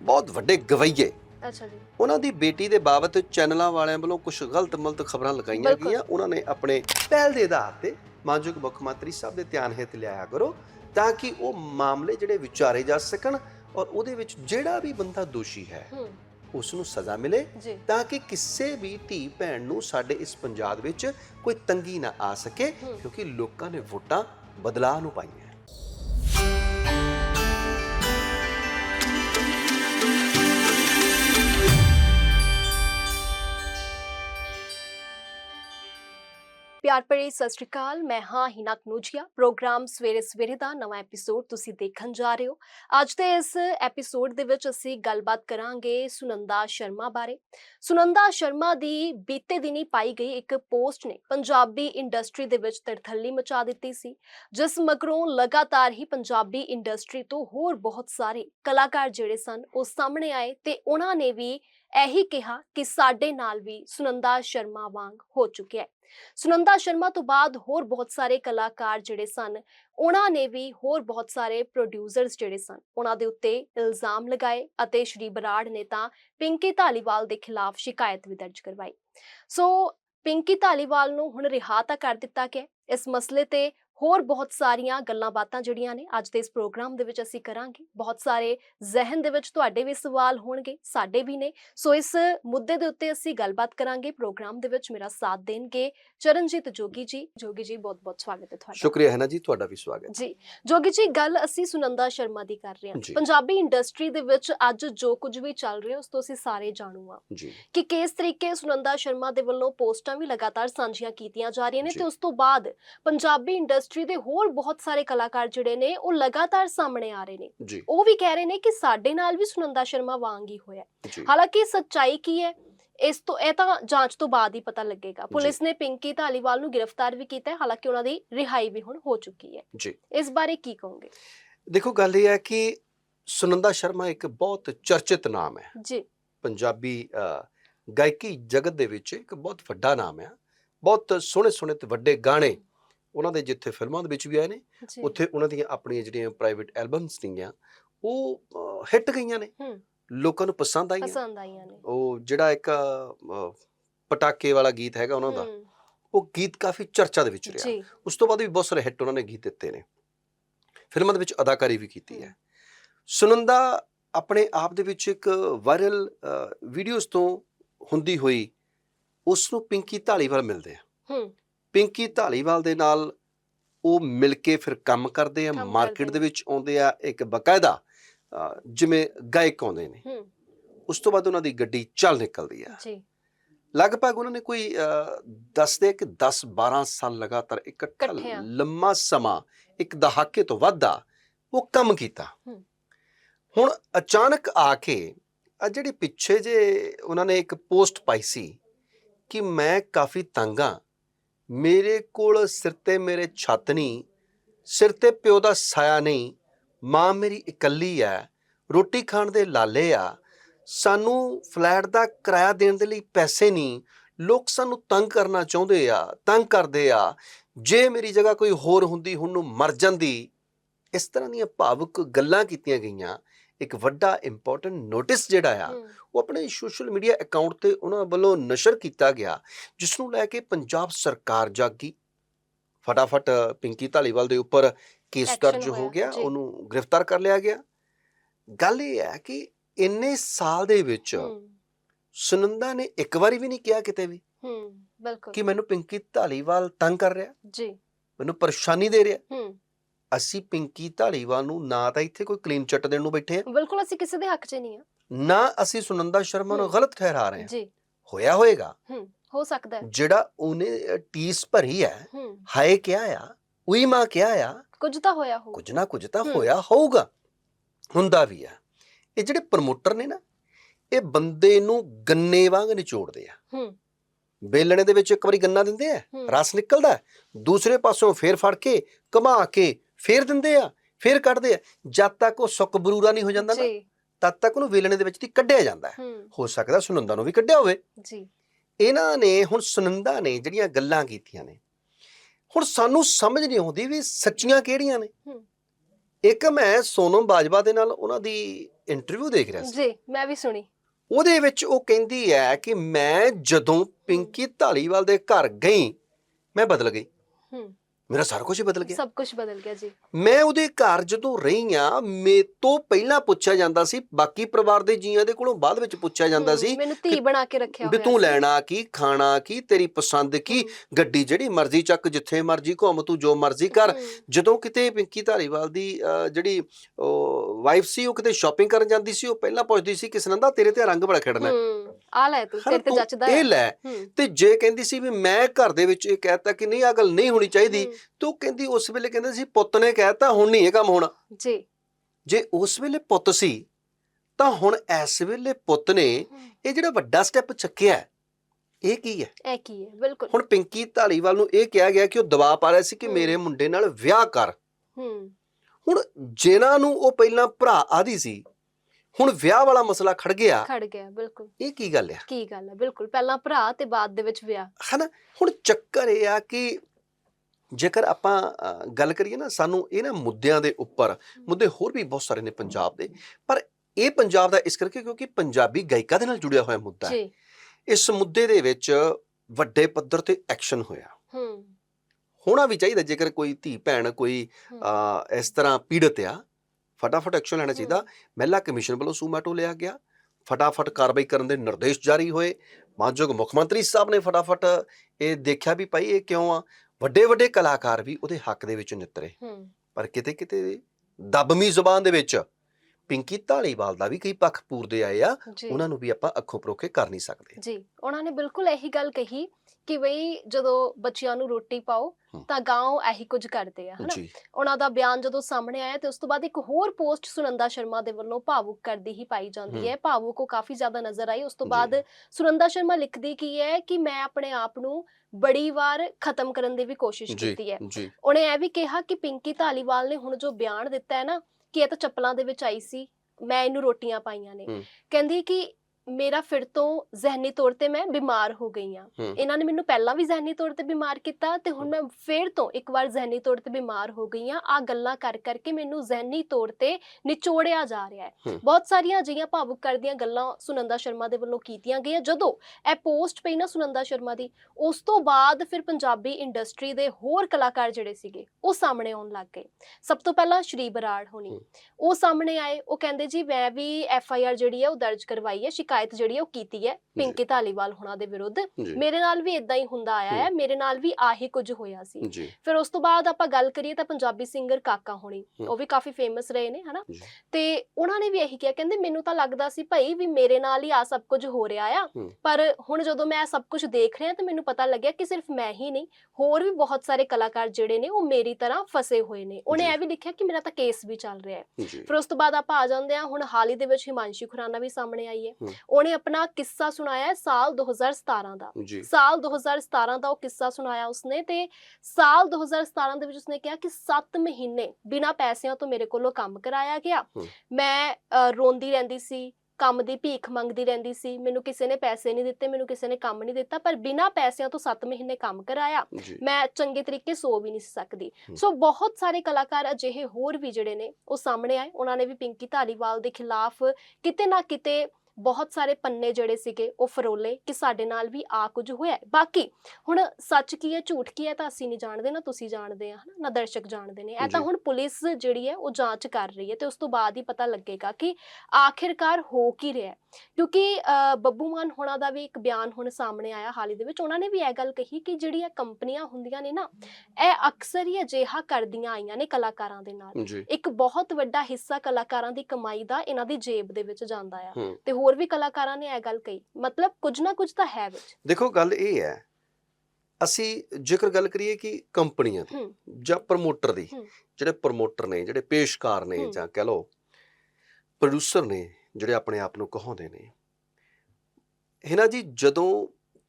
ਬਹੁਤ ਵੱਡੇ ਗਵਈਏ ਅੱਛਾ ਜੀ। ਉਹਨਾਂ ਦੀ ਬੇਟੀ ਦੇ ਬਾਬਤ ਚੈਨਲਾਂ ਵਾਲਿਆਂ ਵੱਲੋਂ ਕੁਝ ਗਲਤ ਮਲਤ ਖਬਰਾਂ ਲਗਾਈਆਂ। ਗਈਆਂ। ਉਹਨਾਂ ਨੇ ਆਪਣੇ ਪਹਿਲ ਦੇ ਆਧਾਰ ਤੇ ਮਾਨਯੋਗ ਮੁੱਖ ਮੰਤਰੀ ਸਾਹਿਬ ਦੇ ਧਿਆਨ ਹਿੱਤ ਲਿਆਇਆ ਕਰੋ ਤਾਂ ਕਿ ਉਹ ਮਾਮਲੇ ਜਿਹੜੇ ਵਿਚਾਰੇ ਜਾ ਸਕਣ ਔਰ ਉਹਦੇ ਵਿੱਚ ਜਿਹੜਾ ਵੀ ਬੰਦਾ ਦੋਸ਼ੀ ਹੈ ਉਸ ਨੂੰ ਸਜ਼ਾ ਮਿਲੇ ਤਾਂ ਕਿ ਕਿਸੇ ਵੀ ਧੀ ਭੈਣ ਨੂੰ ਸਾਡੇ ਇਸ ਪੰਜਾਬ ਵਿੱਚ ਕੋਈ ਤੰਗੀ ਨਾ ਆ ਸਕੇ। ਕਿਉਂਕਿ ਲੋਕਾਂ ਨੇ ਵੋਟਾਂ ਬਦਲਾਅ ਨੂੰ ਪਾਈਆਂ। ਪਿਆਰ ਭਰੀ ਸਤਿ ਸ਼੍ਰੀ ਅਕਾਲ। ਮੈਂ ਹਾਂ ਹਿਨਾ ਕਨੂਜੀਆ। ਪ੍ਰੋਗਰਾਮ ਸਵੇਰੇ ਸਵੇਰੇ ਦਾ ਨਵਾਂ ਐਪੀਸੋਡ ਤੁਸੀਂ ਦੇਖਣ ਜਾ ਰਹੇ ਹੋ। ਅੱਜ ਦੇ ਇਸ ਐਪੀਸੋਡ ਦੇ ਵਿੱਚ ਅਸੀਂ ਗੱਲਬਾਤ ਕਰਾਂਗੇ ਸੁਨੰਦਾ ਸ਼ਰਮਾ ਬਾਰੇ। ਸੁਨੰਦਾ ਸ਼ਰਮਾ ਦੀ ਬੀਤੇ ਦਿਨੀ ਪਾਈ ਗਈ ਇੱਕ ਪੋਸਟ ਨੇ ਪੰਜਾਬੀ ਇੰਡਸਟਰੀ ਦੇ ਵਿੱਚ ਤਰਥੱਲੀ ਮਚਾ ਦਿੱਤੀ ਸੀ, ਜਿਸ ਮਗਰੋਂ ਲਗਾਤਾਰ ਹੀ ਪੰਜਾਬੀ ਇੰਡਸਟਰੀ ਤੋਂ ਹੋਰ ਬਹੁਤ ਸਾਰੇ ਕਲਾਕਾਰ ਜਿਹੜੇ ਸਨ ਉਹ ਸਾਹਮਣੇ ਆਏ ਤੇ ਉਹਨਾਂ ਨੇ ਵੀ ਇਹੀ ਕਿਹਾ ਕਿ ਸਾਡੇ ਨਾਲ ਵੀ ਸੁਨੰਦਾ ਸ਼ਰਮਾ ਵਾਂਗ ਹੋ ਚੁੱਕਿਆ ਹੈ। ਸੁਨੰਦਾ ਸ਼ਰਮਾ ਤੋਂ ਬਾਅਦ ਹੋਰ ਬਹੁਤ ਸਾਰੇ ਕਲਾਕਾਰ ਜਿਹੜੇ ਸਨ, ਉਹਨਾਂ ਨੇ ਵੀ ਹੋਰ ਬਹੁਤ ਸਾਰੇ ਪ੍ਰੋਡਿਊਸਰਸ ਜਿਹੜੇ ਸਨ, ਉਹਨਾਂ ਦੇ ਉੱਤੇ ਇਲਜ਼ਾਮ ਲਗਾਏ ਅਤੇ ਸ਼੍ਰੀ ਬਰਾੜ ਨੇ ਤਾਂ ਪਿੰਕੀ ਧਾਲੀਵਾਲ ਦੇ ਖਿਲਾਫ ਸ਼ਿਕਾਇਤ ਵੀ ਦਰਜ ਕਰਵਾਈ। ਸੋ ਪਿੰਕੀ ਧਾਲੀਵਾਲ ਨੂੰ ਹੁਣ ਰਿਹਾ ਤਾਂ ਕਰ ਦਿੱਤਾ ਗਿਆ ਇਸ ਮਸਲੇ ਤੇ ਹੋਰ ਬਹੁਤ ਸਾਰੀਆਂ ਗੱਲਾਂ ਬਾਤਾਂ ਜਿਹੜੀਆਂ ਨੇ ਅੱਜ ਦੇ ਇਸ ਪ੍ਰੋਗਰਾਮ ਦੇ ਵਿੱਚ ਅਸੀਂ ਕਰਾਂਗੇ। ਬਹੁਤ ਸਾਰੇ ਜ਼ਿਹਨ ਦੇ ਵਿੱਚ ਤੁਹਾਡੇ ਵੀ ਸਵਾਲ ਹੋਣਗੇ ਸਾਡੇ ਵੀ ਨੇ। ਸੋ ਇਸ ਮੁੱਦੇ ਦੇ ਉੱਤੇ ਅਸੀਂ ਗੱਲਬਾਤ ਕਰਾਂਗੇ। ਪ੍ਰੋਗਰਾਮ ਦੇ ਵਿੱਚ ਮੇਰਾ ਸਾਥ ਦੇਣਗੇ ਚਰਨਜੀਤ ਜੋਗੀ ਜੀ। ਜੋਗੀ ਜੀ ਬਹੁਤ ਬਹੁਤ ਸਵਾਗਤ ਹੈ ਤੁਹਾਡਾ। ਸ਼ੁਕਰੀਆ ਹੈ ਨਾ ਜੀ ਤੁਹਾਡਾ ਵੀ ਸਵਾਗਤ ਜੀ ਜੋਗੀ ਜੀ ਗੱਲ ਅਸੀਂ ਸੁਨੰਦਾ ਸ਼ਰਮਾ ਦੀ ਕਰ ਰਹੇ ਹਾਂ। ਪੰਜਾਬੀ ਇੰਡਸਟਰੀ ਦੇ ਵਿੱਚ ਅੱਜ ਜੋ ਕੁਝ ਵੀ ਚੱਲ ਰਿਹਾ ਉਸ ਤੋਂ ਅਸੀਂ ਸਾਰੇ ਜਾਣੂ ਜੀ। ਕਿ ਕਿਸ ਤਰੀਕੇ ਸੁਨੰਦਾ ਸ਼ਰਮਾ ਦੇ ਵੱਲੋਂ ਪੋਸਟਾਂ ਵੀ ਲਗਾਤਾਰ ਸਾਂਝੀਆਂ ਕੀਤੀਆਂ ਜਾ ਰਹੀਆਂ ਨੇ। ਤੇ ਉਸ ਤੋਂ ਬਾਅਦ ਪੰਜਾਬੀ ਇੰਡਸਟਰੀ ਦੇ ਹੋਰ ਬਹੁਤ ਸਾਰੇ ਕਲਾਕਾਰ ਜਿਹੜੇ ਨੇ ਉਹ ਲਗਾਤਾਰ ਸਾਹਮਣੇ ਆ ਰਹੇ ਨੇ। ਉਹ ਵੀ ਕਹਿ ਰਹੇ ਨੇ ਕਿ ਸਾਡੇ ਨਾਲ ਵੀ ਸੁਨੰਦਾ ਸ਼ਰਮਾ ਵਾਂਗ ਹੀ ਹੋਇਆ ਹਾਲਾਂਕਿ ਸੱਚਾਈ ਕੀ ਹੈ ਇਸ ਤੋਂ ਇਹ ਤਾਂ ਜਾਂਚ ਤੋਂ ਬਾਅਦ ਹੀ ਪਤਾ ਲੱਗੇਗਾ। ਪੁਲਿਸ ਨੇ ਪਿੰਕੀ ਧਾਲੀਵਾਲ ਨੂੰ ਗ੍ਰਿਫਤਾਰ ਵੀ ਕੀਤਾ ਹੈ ਹਾਲਾਂਕਿ ਉਹਨਾਂ ਦੀ ਰਿਹਾਈ ਵੀ ਹੁਣ ਹੋ ਚੁੱਕੀ ਹੈ। ਜੀ। ਇਸ ਬਾਰੇ ਕੀ ਕਹੋਗੇ? ਦੇਖੋ ਗੱਲ ਇਹ ਹੈ ਕਿ ਸੁਨੰਦਾ ਸ਼ਰਮਾ ਇੱਕ ਬਹੁਤ ਚਰਚਿਤ ਨਾਮ ਹੈ। ਜੀ। ਪੰਜਾਬੀ ਗਾਇਕੀ ਜਗਤ ਦੇ ਵਿੱਚ ਇੱਕ ਬਹੁਤ ਵੱਡਾ ਨਾਮ ਹੈ। ਬਹੁਤ ਸੋਹਣੇ ਸੋਹਣੇ ਤੇ ਵੱਡੇ ਗਾਣੇ ਉਹਨਾਂ ਦੇ ਜਿੱਥੇ ਫਿਲਮਾਂ ਦੇ ਵਿੱਚ ਵੀ ਆਏ ਨੇ ਉੱਥੇ ਉਹਨਾਂ ਦੀਆਂ ਆਪਣੀਆਂ ਜਿਹੜੀਆਂ ਪ੍ਰਾਈਵੇਟ ਐਲਬਮਸ ਨੇਗੀਆਂ ਉਹ ਹਿੱਟ ਗਈਆਂ ਨੇ। ਲੋਕਾਂ ਨੂੰ ਪਸੰਦ ਆਈਆਂ। ਪਸੰਦ ਆਈਆਂ ਨੇ। ਉਹ ਜਿਹੜਾ ਇੱਕ ਪਟਾਕੇ ਵਾਲਾ ਗੀਤ ਹੈਗਾ ਉਹਨਾਂ ਦਾ ਉਹ ਗੀਤ ਕਾਫੀ ਚਰਚਾ ਦੇ ਵਿੱਚ ਰਿਹਾ। ਉਸ ਤੋਂ ਬਾਅਦ ਵੀ ਬਹੁਤ ਸਾਰੇ ਹਿੱਟ ਉਹਨਾਂ ਨੇ ਗੀਤ ਦਿੱਤੇ ਨੇ। ਫਿਲਮਾਂ ਦੇ ਵਿੱਚ ਅਦਾਕਾਰੀ ਵੀ ਕੀਤੀ ਹੈ। ਸੁਨੰਦਾ ਆਪਣੇ ਆਪ ਦੇ ਵਿੱਚ ਇੱਕ ਵਾਇਰਲ ਵੀਡੀਓਜ਼ ਤੋਂ ਹੁੰਦੀ ਹੋਈ ਉਸ ਨੂੰ ਪਿੰਕੀ ਢਾਲੀਵਾਲ ਮਿਲਦੇ ਆ। ਹੂੰ। ਪਿੰਕੀ ਢਾਲੀਵਾਲ ਦੇ ਨਾਲ ਉਹ ਮਿਲ ਕੇ ਫਿਰ ਕੰਮ ਕਰਦੇ ਆ ਮਾਰਕੀਟ ਦੇ। ਵਿੱਚ ਆਉਂਦੇ ਆ ਇੱਕ ਬਕਾਇਦਾ ਜਿਵੇਂ ਗਾਇਕ ਆਉਂਦੇ ਨੇ ਉਸ ਤੋਂ ਬਾਅਦ ਉਹਨਾਂ ਦੀ ਗੱਡੀ ਚੱਲ ਨਿਕਲਦੀ ਆ ਜੀ ਲਗਭਗ ਉਹਨਾਂ ਨੇ ਕੋਈ ਦੱਸਦੇ ਕਿ 10 12 ਸਾਲ ਲਗਾਤਾਰ ਇਕੱਠਾ। ਲੰਮਾ ਸਮਾਂ ਇੱਕ ਦਹਾਕੇ ਤੋਂ ਵੱਧ ਆ ਉਹ ਕੰਮ ਕੀਤਾ। ਹੁਣ ਅਚਾਨਕ ਆ ਕੇ ਆ ਜਿਹੜੀ ਪਿੱਛੇ ਜੇ ਉਹਨਾਂ ਨੇ ਇੱਕ ਪੋਸਟ ਪਾਈ ਸੀ ਕਿ ਮੈਂ ਕਾਫੀ ਤੰਗ ਆ ਮੇਰੇ ਕੋਲ ਸਿਰ ਤੇ ਮੇਰੇ ਛੱਤ ਨਹੀਂ, ਸਿਰ ਤੇ ਪਿਓ ਦਾ ਸਾਇਆ ਨਹੀਂ, ਮਾਂ ਮੇਰੀ ਇਕੱਲੀ ਐ, ਰੋਟੀ ਖਾਣ ਦੇ ਲਾਲੇ ਆ। ਸਾਨੂੰ ਫਲੈਟ ਦਾ ਕਿਰਾਇਆ ਦੇਣ ਦੇ ਲਈ ਪੈਸੇ ਨਹੀਂ, ਲੋਕ ਸਾਨੂੰ ਤੰਗ ਕਰਨਾ ਚਾਹੁੰਦੇ ਆ, ਤੰਗ ਕਰਦੇ ਆ। ਜੇ ਮੇਰੀ ਜਗ੍ਹਾ ਕੋਈ ਹੋਰ ਹੁੰਦੀ, ਹੁਣ ਨੂੰ ਮਰ ਜਾਂਦੀ। ਇਸ ਤਰ੍ਹਾਂ ਦੀਆਂ ਭਾਵੁਕ ਗੱਲਾਂ ਕੀਤੀਆਂ ਗਈਆਂ। ਇੱਕ ਵੱਡਾ ਇੰਪੋਰਟੈਂਟ ਨੋਟਿਸ ਜਿਹੜਾ ਆ ਉਹ ਆਪਣੇ ਸੋਸ਼ਲ ਮੀਡੀਆ ਅਕਾਊਂਟ ਤੇ ਉਹਨਾਂ ਵੱਲੋਂ ਨਸ਼ਰ ਕੀਤਾ ਗਿਆ ਜਿਸ ਨੂੰ ਲੈ ਕੇ ਪੰਜਾਬ ਸਰਕਾਰ ਜਾਗੀ। ਫਟਾਫਟ ਪਿੰਕੀ ਧਾਲੀਵਾਲ ਦੇ ਉੱਪਰ ਕੇਸ ਦਰਜ ਹੋ ਗਿਆ। ਉਹਨੂੰ ਗ੍ਰਿਫਤਾਰ ਕਰ ਲਿਆ ਗਿਆ। ਗੱਲ ਇਹ ਹੈ ਕਿ ਇੰਨੇ ਸਾਲ ਦੇ ਵਿੱਚ ਸੁਨੰਦਾ ਨੇ ਇੱਕ ਵਾਰੀ ਵੀ ਨਹੀਂ ਕਿਹਾ ਕਿਤੇ ਵੀ। ਹੂੰ ਬਿਲਕੁਲ। ਕਿ ਮੈਨੂੰ ਪਿੰਕੀ ਧਾਲੀਵਾਲ ਤੰਗ ਕਰ ਰਿਹਾ। ਜੀ। ਮੈਨੂੰ ਪਰੇਸ਼ਾਨੀ ਦੇ ਰਿਹਾ। ਹੂੰ। ਅਸੀਂ ਪਿੰਕੀ ਧਾਲੀਵਾਲ ਨੂੰ ਨਾ ਤਾਂ ਇੱਥੇ ਕੋਈ ਕਲੀਨ ਚਿੱਟ ਦੇਣ ਨੂੰ ਬੈਠੇ ਆ ਬਿਲਕੁਲ ਅਸੀਂ ਕਿਸੇ ਦੇ ਹੱਕ 'ਚ ਨਹੀਂ ਆ ਨਾ ਅਸੀਂ ਸੁਨੰਦਾ ਸ਼ਰਮਾ ਨੂੰ। ਗਲਤ ਠਹਿਰਾ ਰਹੇ ਹਾਂ। ਜੀ। ਹੋਇਆ ਹੋਏਗਾ। ਹੂੰ ਹੋ ਸਕਦਾ ਹੈ। ਜਿਹੜਾ ਉਹਨੇ ਟੀਸ ਭਰੀ ਹੈ ਹੂੰ। ਹਾਏ ਕਿਹਾ ਆ ਉਈ ਮਾਂ ਕਿਹਾ ਆ ਕੁਝ ਤਾਂ ਹੋਇਆ ਹੋ ਕੁਝ ਨਾ ਕੁਝ ਤਾਂ ਹੂੰ। ਹੋਇਆ ਹੋਊਗਾ। ਹੁੰਦਾ ਵੀ ਆ। ਇਹ ਜਿਹੜੇ ਪ੍ਰਮੋਟਰ ਨੇ ਨਾ ਇਹ ਬੰਦੇ ਨੂੰ ਗੰਨੇ ਵਾਂਗ ਨਿਚੋੜਦੇ ਆ। ਹੂੰ। ਬੇਲਣੇ ਦੇ ਵਿੱਚ ਇੱਕ ਵਾਰੀ ਗੰਨਾ ਦਿੰਦੇ ਆ ਹੂੰ। ਰਸ ਨਿਕਲਦਾ ਹੈ, ਦੂਸਰੇ ਪਾਸੋਂ ਫੇਰ ਫੜ ਕੇ ਘੁਮਾ ਕੇ ਫੇਰ ਦਿੰਦੇ ਆ ਫੇਰ ਕੱਢਦੇ ਆ। ਜਦ ਤੱਕ ਉਹ ਸੁੱਕ ਬਰੂਰਾ ਨਹੀਂ ਹੋ ਜਾਂਦਾ ਨਾ ਤਦ ਤੱਕ ਉਹਨੂੰ ਵੇਲਣੇ ਦੇ ਵਿੱਚ ਦੀ ਕੱਢਿਆ ਜਾਂਦਾ ਹੈ। ਸਕਦਾ ਸੁਨੰਦਾ ਨੂੰ ਵੀ ਕੱਢਿਆ ਹੋਵੇ। ਜੀ। ਇਹਨਾਂ ਨੇ ਹੁਣ ਸੁਨੰਦਾ ਨੇ ਜਿਹੜੀਆਂ ਗੱਲਾਂ ਕੀਤੀਆਂ ਨੇ ਹੁਣ ਸਾਨੂੰ ਸਮਝ ਨਹੀਂ ਆਉਂਦੀ ਵੀ ਸੱਚੀਆਂ ਕਿਹੜੀਆਂ ਨੇ। ਇੱਕ ਮੈਂ ਸੋਨਮ ਬਾਜਵਾ ਦੇ ਨਾਲ ਉਹਨਾਂ ਦੀ ਇੰਟਰਵਿਊ ਦੇਖ ਰਿਹਾ ਸੀ। ਜੀ ਮੈਂ ਵੀ ਸੁਣੀ। ਉਹਦੇ ਵਿੱਚ ਉਹ ਕਹਿੰਦੀ ਹੈ ਕਿ ਮੈਂ ਜਦੋਂ ਪਿੰਕੀ ਢਾਲੀਵਾਲ ਦੇ ਘਰ ਗਈ ਮੈਂ ਬਦਲ ਗਈ। ਹੂੰ। ਮੇਰਾ ਸਾਰਾ ਕੁਝ ਹੀ ਬਦਲ ਗਿਆ। ਸਭ ਕੁਝ ਬਦਲ ਗਿਆ ਜੀ। ਮੈਂ ਉਹਦੇ ਘਰ ਜਦੋਂ ਰਹੀ ਆ ਮੇ ਤੋਂ ਪਹਿਲਾਂ ਪੁੱਛਿਆ ਜਾਂਦਾ ਸੀ ਬਾਕੀ ਪਰਿਵਾਰ ਦੇ ਜੀਆਂ ਦੇ ਕੋਲੋਂ ਬਾਅਦ ਵਿੱਚ ਪੁੱਛਿਆ ਜਾਂਦਾ ਸੀ ਮੈਨੂੰ ਧੀ ਬਣਾ ਕੇ ਰੱਖਿਆ ਵੀ ਤੂੰ। ਲੈਣਾ ਕੀ ਖਾਣਾ ਕੀ ਤੇਰੀ ਪਸੰਦ ਕੀ ਗੱਡੀ ਜਿਹੜੀ ਮਰਜ਼ੀ ਚੱਕ ਜਿੱਥੇ ਮਰਜ਼ੀ ਘੁੰਮ ਤੂੰ ਜੋ ਮਰਜ਼ੀ ਕਰ। ਜਦੋਂ ਕਿਤੇ ਪਿੰਕੀ ਧਾਰੀਵਾਲ ਦੀ ਜਿਹੜੀ ਵਾਈਫ ਸੀ ਉਹ ਕਿਤੇ ਸ਼ਾਪਿੰਗ ਕਰਨ ਜਾਂਦੀ ਸੀ ਉਹ ਪਹਿਲਾਂ ਪੁੱਛਦੀ ਸੀ ਕਿਸ ਨੰਦਾ ਤੇਰੇ ਤੇ ਰੰਗ ਬੜਾ। ਹੂੰ। ਆ ਲੈ ਤੂੰ ਤੇਰੇ ਤੇ ਜੱਚਦਾ ਇਹ ਲੈ। ਤੇ ਜੇ ਕਹਿੰਦੀ ਸੀ ਵੀ ਮੈਂ ਘਰ ਦੇ ਵਿੱਚ ਇਹ ਕਹਿਤਾ ਕਿ ਨਹੀਂ ਆ ਗੱਲ ਨਹੀਂ ਹੋਣੀ ਚਾਹੀਦੀ ਤੂੰ ਕਹਿੰਦੀ ਉਸ ਵੇਲੇ ਕਹਿੰਦੇ ਸੀ ਪੁੱਤ ਨੇ ਕਹਿਤਾ ਹੁਣ ਨਹੀਂ ਇਹ ਕੰਮ ਹੋਣਾ। ਜੀ। ਜੇ ਉਸ ਵੇਲੇ ਪੁੱਤ ਸੀ ਤਾਂ ਹੁਣ ਇਸ ਵੇਲੇ ਪੁੱਤ ਨੇ ਇਹ ਜਿਹੜਾ ਵੱਡਾ ਸਟੈਪ ਚੱਕਿਆ ਹੈ, ਇਹ ਕੀ ਹੈ? ਇਹ ਕੀ ਹੈ? ਬਿਲਕੁਲ। ਹੁਣ ਪਿੰਕੀ ਧਾਲੀਵਾਲ ਨੂੰ ਇਹ ਕਿਹਾ ਗਿਆ ਕਿ ਉਹ ਦਬਾਅ ਪਾ ਰਿਹਾ ਸੀ ਕਿ। ਮੇਰੇ ਮੁੰਡੇ ਨਾਲ ਵਿਆਹ ਕਰ। ਹੂੰ। ਹੁਣ ਜਿਨ੍ਹਾਂ ਨੂੰ ਉਹ ਪਹਿਲਾਂ ਭਰਾ ਆਦੀ ਸੀ ਹੁਣ ਵਿਆਹ ਵਾਲਾ ਮਸਲਾ ਖੜ ਗਿਆ। ਖੜ ਗਿਆ ਬਿਲਕੁਲ। ਇਹ ਕੀ ਗੱਲ ਆ? ਕੀ ਗੱਲ ਹੈ ਬਿਲਕੁਲ ਪਹਿਲਾਂ ਭਰਾ ਤੇ ਬਾਅਦ ਦੇ ਵਿੱਚ ਵਿਆਹ। ਹਨਾ? ਹੁਣ ਚੱਕਰ ਇਹ ਆ ਕਿ ਜੇਕਰ ਆਪਾਂ ਗੱਲ ਕਰੀਏ ਨਾ ਸਾਨੂੰ ਇਹਨਾਂ ਮੁੱਦਿਆਂ ਦੇ ਉੱਪਰ ਮੁੱਦੇ ਹੋਰ ਵੀ ਬਹੁਤ ਸਾਰੇ ਨੇ ਪੰਜਾਬ ਦੇ ਪਰ ਇਹ ਪੰਜਾਬ ਦਾ ਇਸ ਕਰਕੇ ਕਿਉਂਕਿ ਪੰਜਾਬੀ ਗਾਇਕਾਂ ਦੇ ਨਾਲ ਜੁੜਿਆ ਹੋਇਆ ਮੁੱਦਾ ਹੈ। ਇਸ ਮੁੱਦੇ ਦੇ ਵਿੱਚ ਵੱਡੇ ਪੱਧਰ ਤੇ ਐਕਸ਼ਨ ਹੋਇਆ। ਹੂੰ। ਹੋਣਾ ਵੀ ਚਾਹੀਦਾ ਜੇਕਰ ਕੋਈ ਧੀ ਭੈਣ ਕੋਈ ਇਸ ਤਰ੍ਹਾਂ ਪੀੜਤ ਆ ਫਟਾਫਟ ਐਕਸ਼ਨ ਲੈਣਾ ਚਾਹੀਦਾ। ਮਹਿਲਾ ਕਮਿਸ਼ਨ ਵੱਲੋਂ ਸੂਮਾਟੋ ਲਿਆ ਗਿਆ। ਫਟਾਫਟ ਕਾਰਵਾਈ ਕਰਨ ਦੇ ਨਿਰਦੇਸ਼ ਜਾਰੀ ਹੋਏ। ਮਾਨਯੋਗ ਮੁੱਖ ਮੰਤਰੀ ਸਾਹਿਬ ਨੇ ਫਟਾਫਟ ਇਹ ਦੇਖਿਆ ਵੀ ਭਾਈ ਇਹ ਕਿਉਂ ਆ? ਵੱਡੇ ਵੱਡੇ ਕਲਾਕਾਰ ਵੀ ਉਹਦੇ ਹੱਕ ਦੇ ਵਿੱਚ ਨਿਤਰੇ। ਪਰ ਕਿਤੇ ਕਿਤੇ ਦਬਮੀ ਜ਼ੁਬਾਨ ਦੇ ਵਿੱਚ ਪਿੰਕੀ ਢਾਲੀਵਾਲ ਦਾ ਵੀ ਕਈ ਪੱਖ ਪੂਰਦੇ ਆਏ ਆ ਉਹਨਾਂ ਨੂੰ ਵੀ ਆਪਾਂ ਅੱਖੋਂ ਪਰੋਖੇ ਕਰ ਨਹੀਂ ਸਕਦੇ। ਜੀ ਉਹਨਾਂ ਨੇ ਬਿਲਕੁਲ ਇਹੀ ਗੱਲ ਕਹੀ ਕਿ ਬਈ ਜਦੋਂ ਬੱਚਿਆਂ ਨੂੰ ਰੋਟੀ ਪਾਓ। ਤਾਂ ਗਾਉਂ ਇਹੀ ਕੁਝ ਕਰਦੇ ਆ ਹਨਾ? ਉਹਨਾਂ ਦਾ ਬਿਆਨ ਜਦੋਂ ਸਾਹਮਣੇ ਆਇਆ ਤੇ ਉਸ ਤੋਂ ਬਾਅਦ ਇੱਕ ਹੋਰ ਪੋਸਟ ਸੁਨੰਦਾ ਸ਼ਰਮਾ ਦੇ ਵੱਲੋਂ ਭਾਵੁਕ ਕਰਦੀ ਹੀ ਪਾਈ ਜਾਂਦੀ ਹੂੰ। ਭਾਵੁਕ ਉਹ ਕਾਫੀ ਜ਼ਿਆਦਾ ਨਜ਼ਰ ਆਈ। ਉਸ ਤੋਂ। ਬਾਅਦ ਸੁਨੰਦਾ ਸ਼ਰਮਾ ਲਿਖਦੀ ਕੀ ਹੈ ਕਿ ਮੈਂ ਆਪਣੇ ਆਪ ਨੂੰ ਬੜੀ ਵਾਰ ਖਤਮ ਕਰਨ ਦੀ ਵੀ ਕੋਸ਼ਿਸ਼ ਕੀਤੀ ਹੈ। ਉਹਨੇ ਇਹ ਵੀ ਕਿਹਾ ਕਿ ਪਿੰਕੀ ਧਾਲੀਵਾਲ ਨੇ ਹੁਣ ਜੋ ਬਿਆਨ ਦਿੱਤਾ ਹੈ ਨਾ ਕਿ ਇਹ ਤਾਂ ਚੱਪਲਾਂ ਦੇ ਵਿੱਚ ਆਈ ਸੀ ਮੈਂ ਇਹਨੂੰ ਰੋਟੀਆਂ ਪਾਈਆਂ ਨੇ। ਕਹਿੰਦੀ ਕਿ ਮੇਰਾ ਫਿਰ ਤੋਂ ਜ਼ਹਿਨੀ ਤੌਰ ਤੇ ਮੈਂ ਬਿਮਾਰ ਹੋ ਗਈ ਹੂੰ। ਇਹਨਾਂ ਨੇ ਮੈਨੂੰ ਪਹਿਲਾਂ ਵੀ ਜ਼ਹਿਨੀ ਤੌਰ ਤੇ ਬਿਮਾਰ ਕੀਤਾ ਤੇ ਹੁਣ ਮੈਂ ਫਿਰ ਤੋਂ ਇੱਕ ਵਾਰ ਜ਼ਹਿਨੀ ਤੌਰ ਤੇ ਬਿਮਾਰ ਹੋ ਗਈ ਹਾਂ। ਆ ਗੱਲਾਂ ਕਰ ਕਰਕੇ ਮੈਨੂੰ ਜ਼ਹਿਨੀ ਤੌਰ ਤੇ ਨਿਚੋੜਿਆ ਜਾ ਰਿਹਾ ਹੈ। ਹੂੰ। ਬਹੁਤ ਸਾਰੀਆਂ ਅਜਿਹੀਆਂ ਭਾਵੁਕ ਕਰਦੀਆਂ ਗੱਲਾਂ ਸੁਨੰਦਾ ਸ਼ਰਮਾ ਦੇ ਵੱਲੋਂ ਕੀਤੀਆਂ ਗਈਆਂ। ਜਦੋਂ ਇਹ ਪੋਸਟ ਪਈ ਨਾ ਸੁਨੰਦਾ ਸ਼ਰਮਾ ਦੀ ਉਸ ਤੋਂ ਬਾਅਦ ਫਿਰ ਪੰਜਾਬੀ ਇੰਡਸਟਰੀ ਦੇ ਹੋਰ ਕਲਾਕਾਰ ਜਿਹੜੇ ਸੀਗੇ ਉਹ ਸਾਹਮਣੇ ਆਉਣ ਲੱਗ ਗਏ। ਸਭ ਤੋਂ ਪਹਿਲਾਂ ਸ਼੍ਰੀ ਬਰਾੜ ਹੋਣੀ। ਹੂੰ। ਉਹ ਸਾਹਮਣੇ ਆਏ ਉਹ ਕਹਿੰਦੇ ਜੀ ਮੈਂ ਵੀ ਐਫ ਆਈ ਆਰ ਜਿਹੜੀ ਹੈ ਉਹ ਦਰਜ ਕਰਵਾਈ ਹੈ ਸ਼ਿਕਾਇਤ ਜਿਹੜੀ ਹੈ ਉਹ ਕੀਤੀ ਹੈ ਪਿੰਕੀ ਧਾਲੀਵਾਲ ਹੁਣਾਂ ਦੇ ਵਿਰੁੱਧ। ਮੇਰੇ ਨਾਲ ਵੀ ਇਦਾਂ ਹੀ ਹੁੰਦਾ ਆਇਆ ਹੈ। ਮੇਰੇ ਨਾਲ ਵੀ ਆਹੀ ਕੁਝ ਹੋਇਆ ਸੀ। ਫਿਰ ਉਸ ਤੋਂ ਬਾਅਦ ਆਪਾਂ ਗੱਲ ਕਰੀਏ ਤਾਂ ਪੰਜਾਬੀ ਸਿੰਗਰ ਕਾਕਾ ਹੋਣੀ। ਉਹ ਵੀ ਕਾਫੀ ਫੇਮਸ ਰਹੇ ਨੇ ਹਨਾ। ਤੇ ਉਹਨਾਂ ਨੇ ਵੀ ਇਹੀ ਕਿਹਾ ਕਹਿੰਦੇ ਮੈਨੂੰ ਤਾਂ ਲੱਗਦਾ ਸੀ ਭਾਈ ਵੀ ਮੇਰੇ ਨਾਲ ਹੀ ਆ ਸਭ ਕੁਝ ਹੋ ਰਿਹਾ ਆ। ਪਰ ਹੁਣ ਜਦੋਂ ਮੈਂ ਸਭ ਕੁਝ ਦੇਖ ਰਿਹਾ ਤਾਂ ਮੈਨੂੰ ਪਤਾ ਲੱਗਿਆ ਕਿ ਸਿਰਫ ਮੈਂ ਹੀ ਨਹੀਂ ਹੋਰ ਵੀ ਬਹੁਤ ਸਾਰੇ ਕਲਾਕਾਰ ਜਿਹੜੇ ਨੇ ਉਹ ਮੇਰੀ ਤਰ੍ਹਾਂ ਫਸੇ ਹੋਏ ਨੇ। ਉਹਨੇ। ਇਹ ਵੀ ਲਿਖਿਆ ਕਿ ਮੇਰਾ ਤਾਂ ਕੇਸ ਵੀ ਚੱਲ ਰਿਹਾ ਹੈ। ਫਿਰ ਉਸ ਤੋਂ ਬਾਅਦ ਆਪਾਂ ਆ ਜਾਂਦੇ ਹਾਂ ਹੁਣ ਹਾਲ ਹੀ ਦੇ ਵਿੱਚ ਹਿਮਾਂਸ਼ੀ ਖੁਰਾਨਾ ਵੀ ਸਾਹਮਣੇ ਆਈ ਹੈ। ਉਹਨੇ ਆਪਣਾ ਕਿੱਸਾ ਸੁਣਾਇਆ ਹੈ ਸਾਲ 2017 ਦਾ। ਸਾਲ 2017 ਦਾ ਉਹ ਕਿੱਸਾ ਸੁਣਾਇਆ ਉਸਨੇ ਤੇ ਸਾਲ 2017 ਦੇ ਵਿੱਚ ਉਸਨੇ ਕਿਹਾ ਕਿ 7 ਮਹੀਨੇ ਬਿਨਾਂ ਪੈਸਿਆਂ ਤੋਂ ਮੇਰੇ ਕੋਲੋਂ ਕੰਮ ਕਰਾਇਆ ਗਿਆ। ਮੈਂ ਰੋਂਦੀ ਰਹਿੰਦੀ ਸੀ ਕੰਮ ਦੀ ਭੀਖ ਮੰਗਦੀ ਰਹਿੰਦੀ ਸੀ ਮੈਨੂੰ ਕਿਸੇ ਨੇ ਪੈਸੇ ਨਹੀਂ ਦਿੱਤੇ ਮੈਨੂੰ ਕਿਸੇ ਨੇ ਕੰਮ ਨਹੀਂ ਦਿੱਤਾ ਪਰ ਬਿਨਾਂ ਪੈਸਿਆਂ ਤੋਂ 7 ਮਹੀਨੇ ਕੰਮ ਕਰਾਇਆ। ਮੈਂ ਚੰਗੇ ਤਰੀਕੇ ਸੋ ਵੀ ਨਹੀਂ ਸਕਦੀ। ਸੋ ਬਹੁਤ ਸਾਰੇ ਕਲਾਕਾਰ ਅਜਿਹੇ ਹੋਰ ਵੀ ਜਿਹੜੇ ਨੇ ਉਹ ਸਾਹਮਣੇ ਆਏ। ਉਹਨਾਂ ਨੇ ਵੀ ਪਿੰਕੀ ਧਾਲੀਵਾਲ ਦੇ ਖਿਲਾਫ ਕਿਤੇ ਨਾ ਕਿਤੇ ਬਹੁਤ ਸਾਰੇ ਪੰਨੇ ਜਿਹੜੇ ਸੀਗੇ ਉਹ ਫਰੋਲੇ ਕਿ ਸਾਡੇ ਨਾਲ ਵੀ ਆ ਕੁਝ ਹੋਇਆ ਹੈ। ਬਾਕੀ ਹੁਣ ਸੱਚ ਕੀ ਹੈ ਝੂਠ ਕੀ ਹੈ ਤਾਂ ਅਸੀਂ ਨਹੀਂ ਜਾਣਦੇ ਨਾ ਤੁਸੀਂ ਜਾਣਦੇ ਆ ਹਨਾ ਨਾ ਦਰਸ਼ਕ ਜਾਣਦੇ ਨੇ ਇਹ ਤਾਂ। ਹੁਣ ਪੁਲਿਸ ਜਿਹੜੀ ਹੈ ਉਹ ਜਾਂਚ ਕਰ ਰਹੀ ਹੈ ਤੇ ਉਸ ਤੋਂ ਬਾਅਦ ਹੀ ਪਤਾ ਲੱਗੇਗਾ ਕਿ ਆਖਿਰਕਾਰ ਹੋ ਕੀ ਰਿਹਾ ਹੈ ਕਿਉਂਕਿ ਬੱਬੂ ਮਾਨ ਹੋਣਾ ਦਾ ਵੀ ਇੱਕ ਬਿਆਨ ਹੁਣ ਸਾਹਮਣੇ ਆਇਆ ਹਾਲ ਹੀ ਦੇ ਵਿੱਚ। ਉਹਨਾਂ ਨੇ ਵੀ ਇਹ ਗੱਲ ਕਹੀ ਕਿ ਜਿਹੜੀਆਂ ਕੰਪਨੀਆਂ ਹੁੰਦੀਆਂ ਨੇ ਨਾ ਇਹ ਅਕਸਰ ਹੀ ਅਜਿਹਾ ਕਰਦੀਆਂ ਆਈਆਂ ਨੇ ਕਲਾਕਾਰਾਂ ਦੇ ਨਾਲ। ਇੱਕ ਬਹੁਤ ਵੱਡਾ ਹਿੱਸਾ ਕਲਾਕਾਰਾਂ ਦੀ ਕਮਾਈ ਦਾ ਇਹਨਾਂ ਦੀ ਜੇਬ ਦੇ ਵਿੱਚ ਜਾਂਦਾ ਆ। ਤੇ ਹੋਰ ਵੀ ਕਲਾਕਾਰਾਂ ਨੇ ਇਹ ਗੱਲ ਕਹੀ। ਮਤਲਬ ਕੁਝ ਨਾ ਕੁਝ ਤਾਂ ਹੈ ਵਿੱਚ। ਦੇਖੋ ਗੱਲ ਇਹ ਹੈ ਅਸੀਂ ਜੇਕਰ ਗੱਲ ਕਰੀਏ ਕਿ ਕੰਪਨੀਆਂ ਦੀ ਜਾਂ ਪ੍ਰਮੋਟਰ ਦੀ। ਜਿਹੜੇ ਪ੍ਰਮੋਟਰ ਨੇ ਜਿਹੜੇ ਪੇਸ਼ਕਾਰ ਨੇ। ਜਾਂ ਕਹ ਲਓ ਪ੍ਰੋਡਿਊਸਰ ਨੇ ਜਿਹੜੇ ਆਪਣੇ ਆਪ ਨੂੰ ਕਹਾਉਂਦੇ ਨੇ। ਇਹਨਾਂ ਜੀ ਜਦੋਂ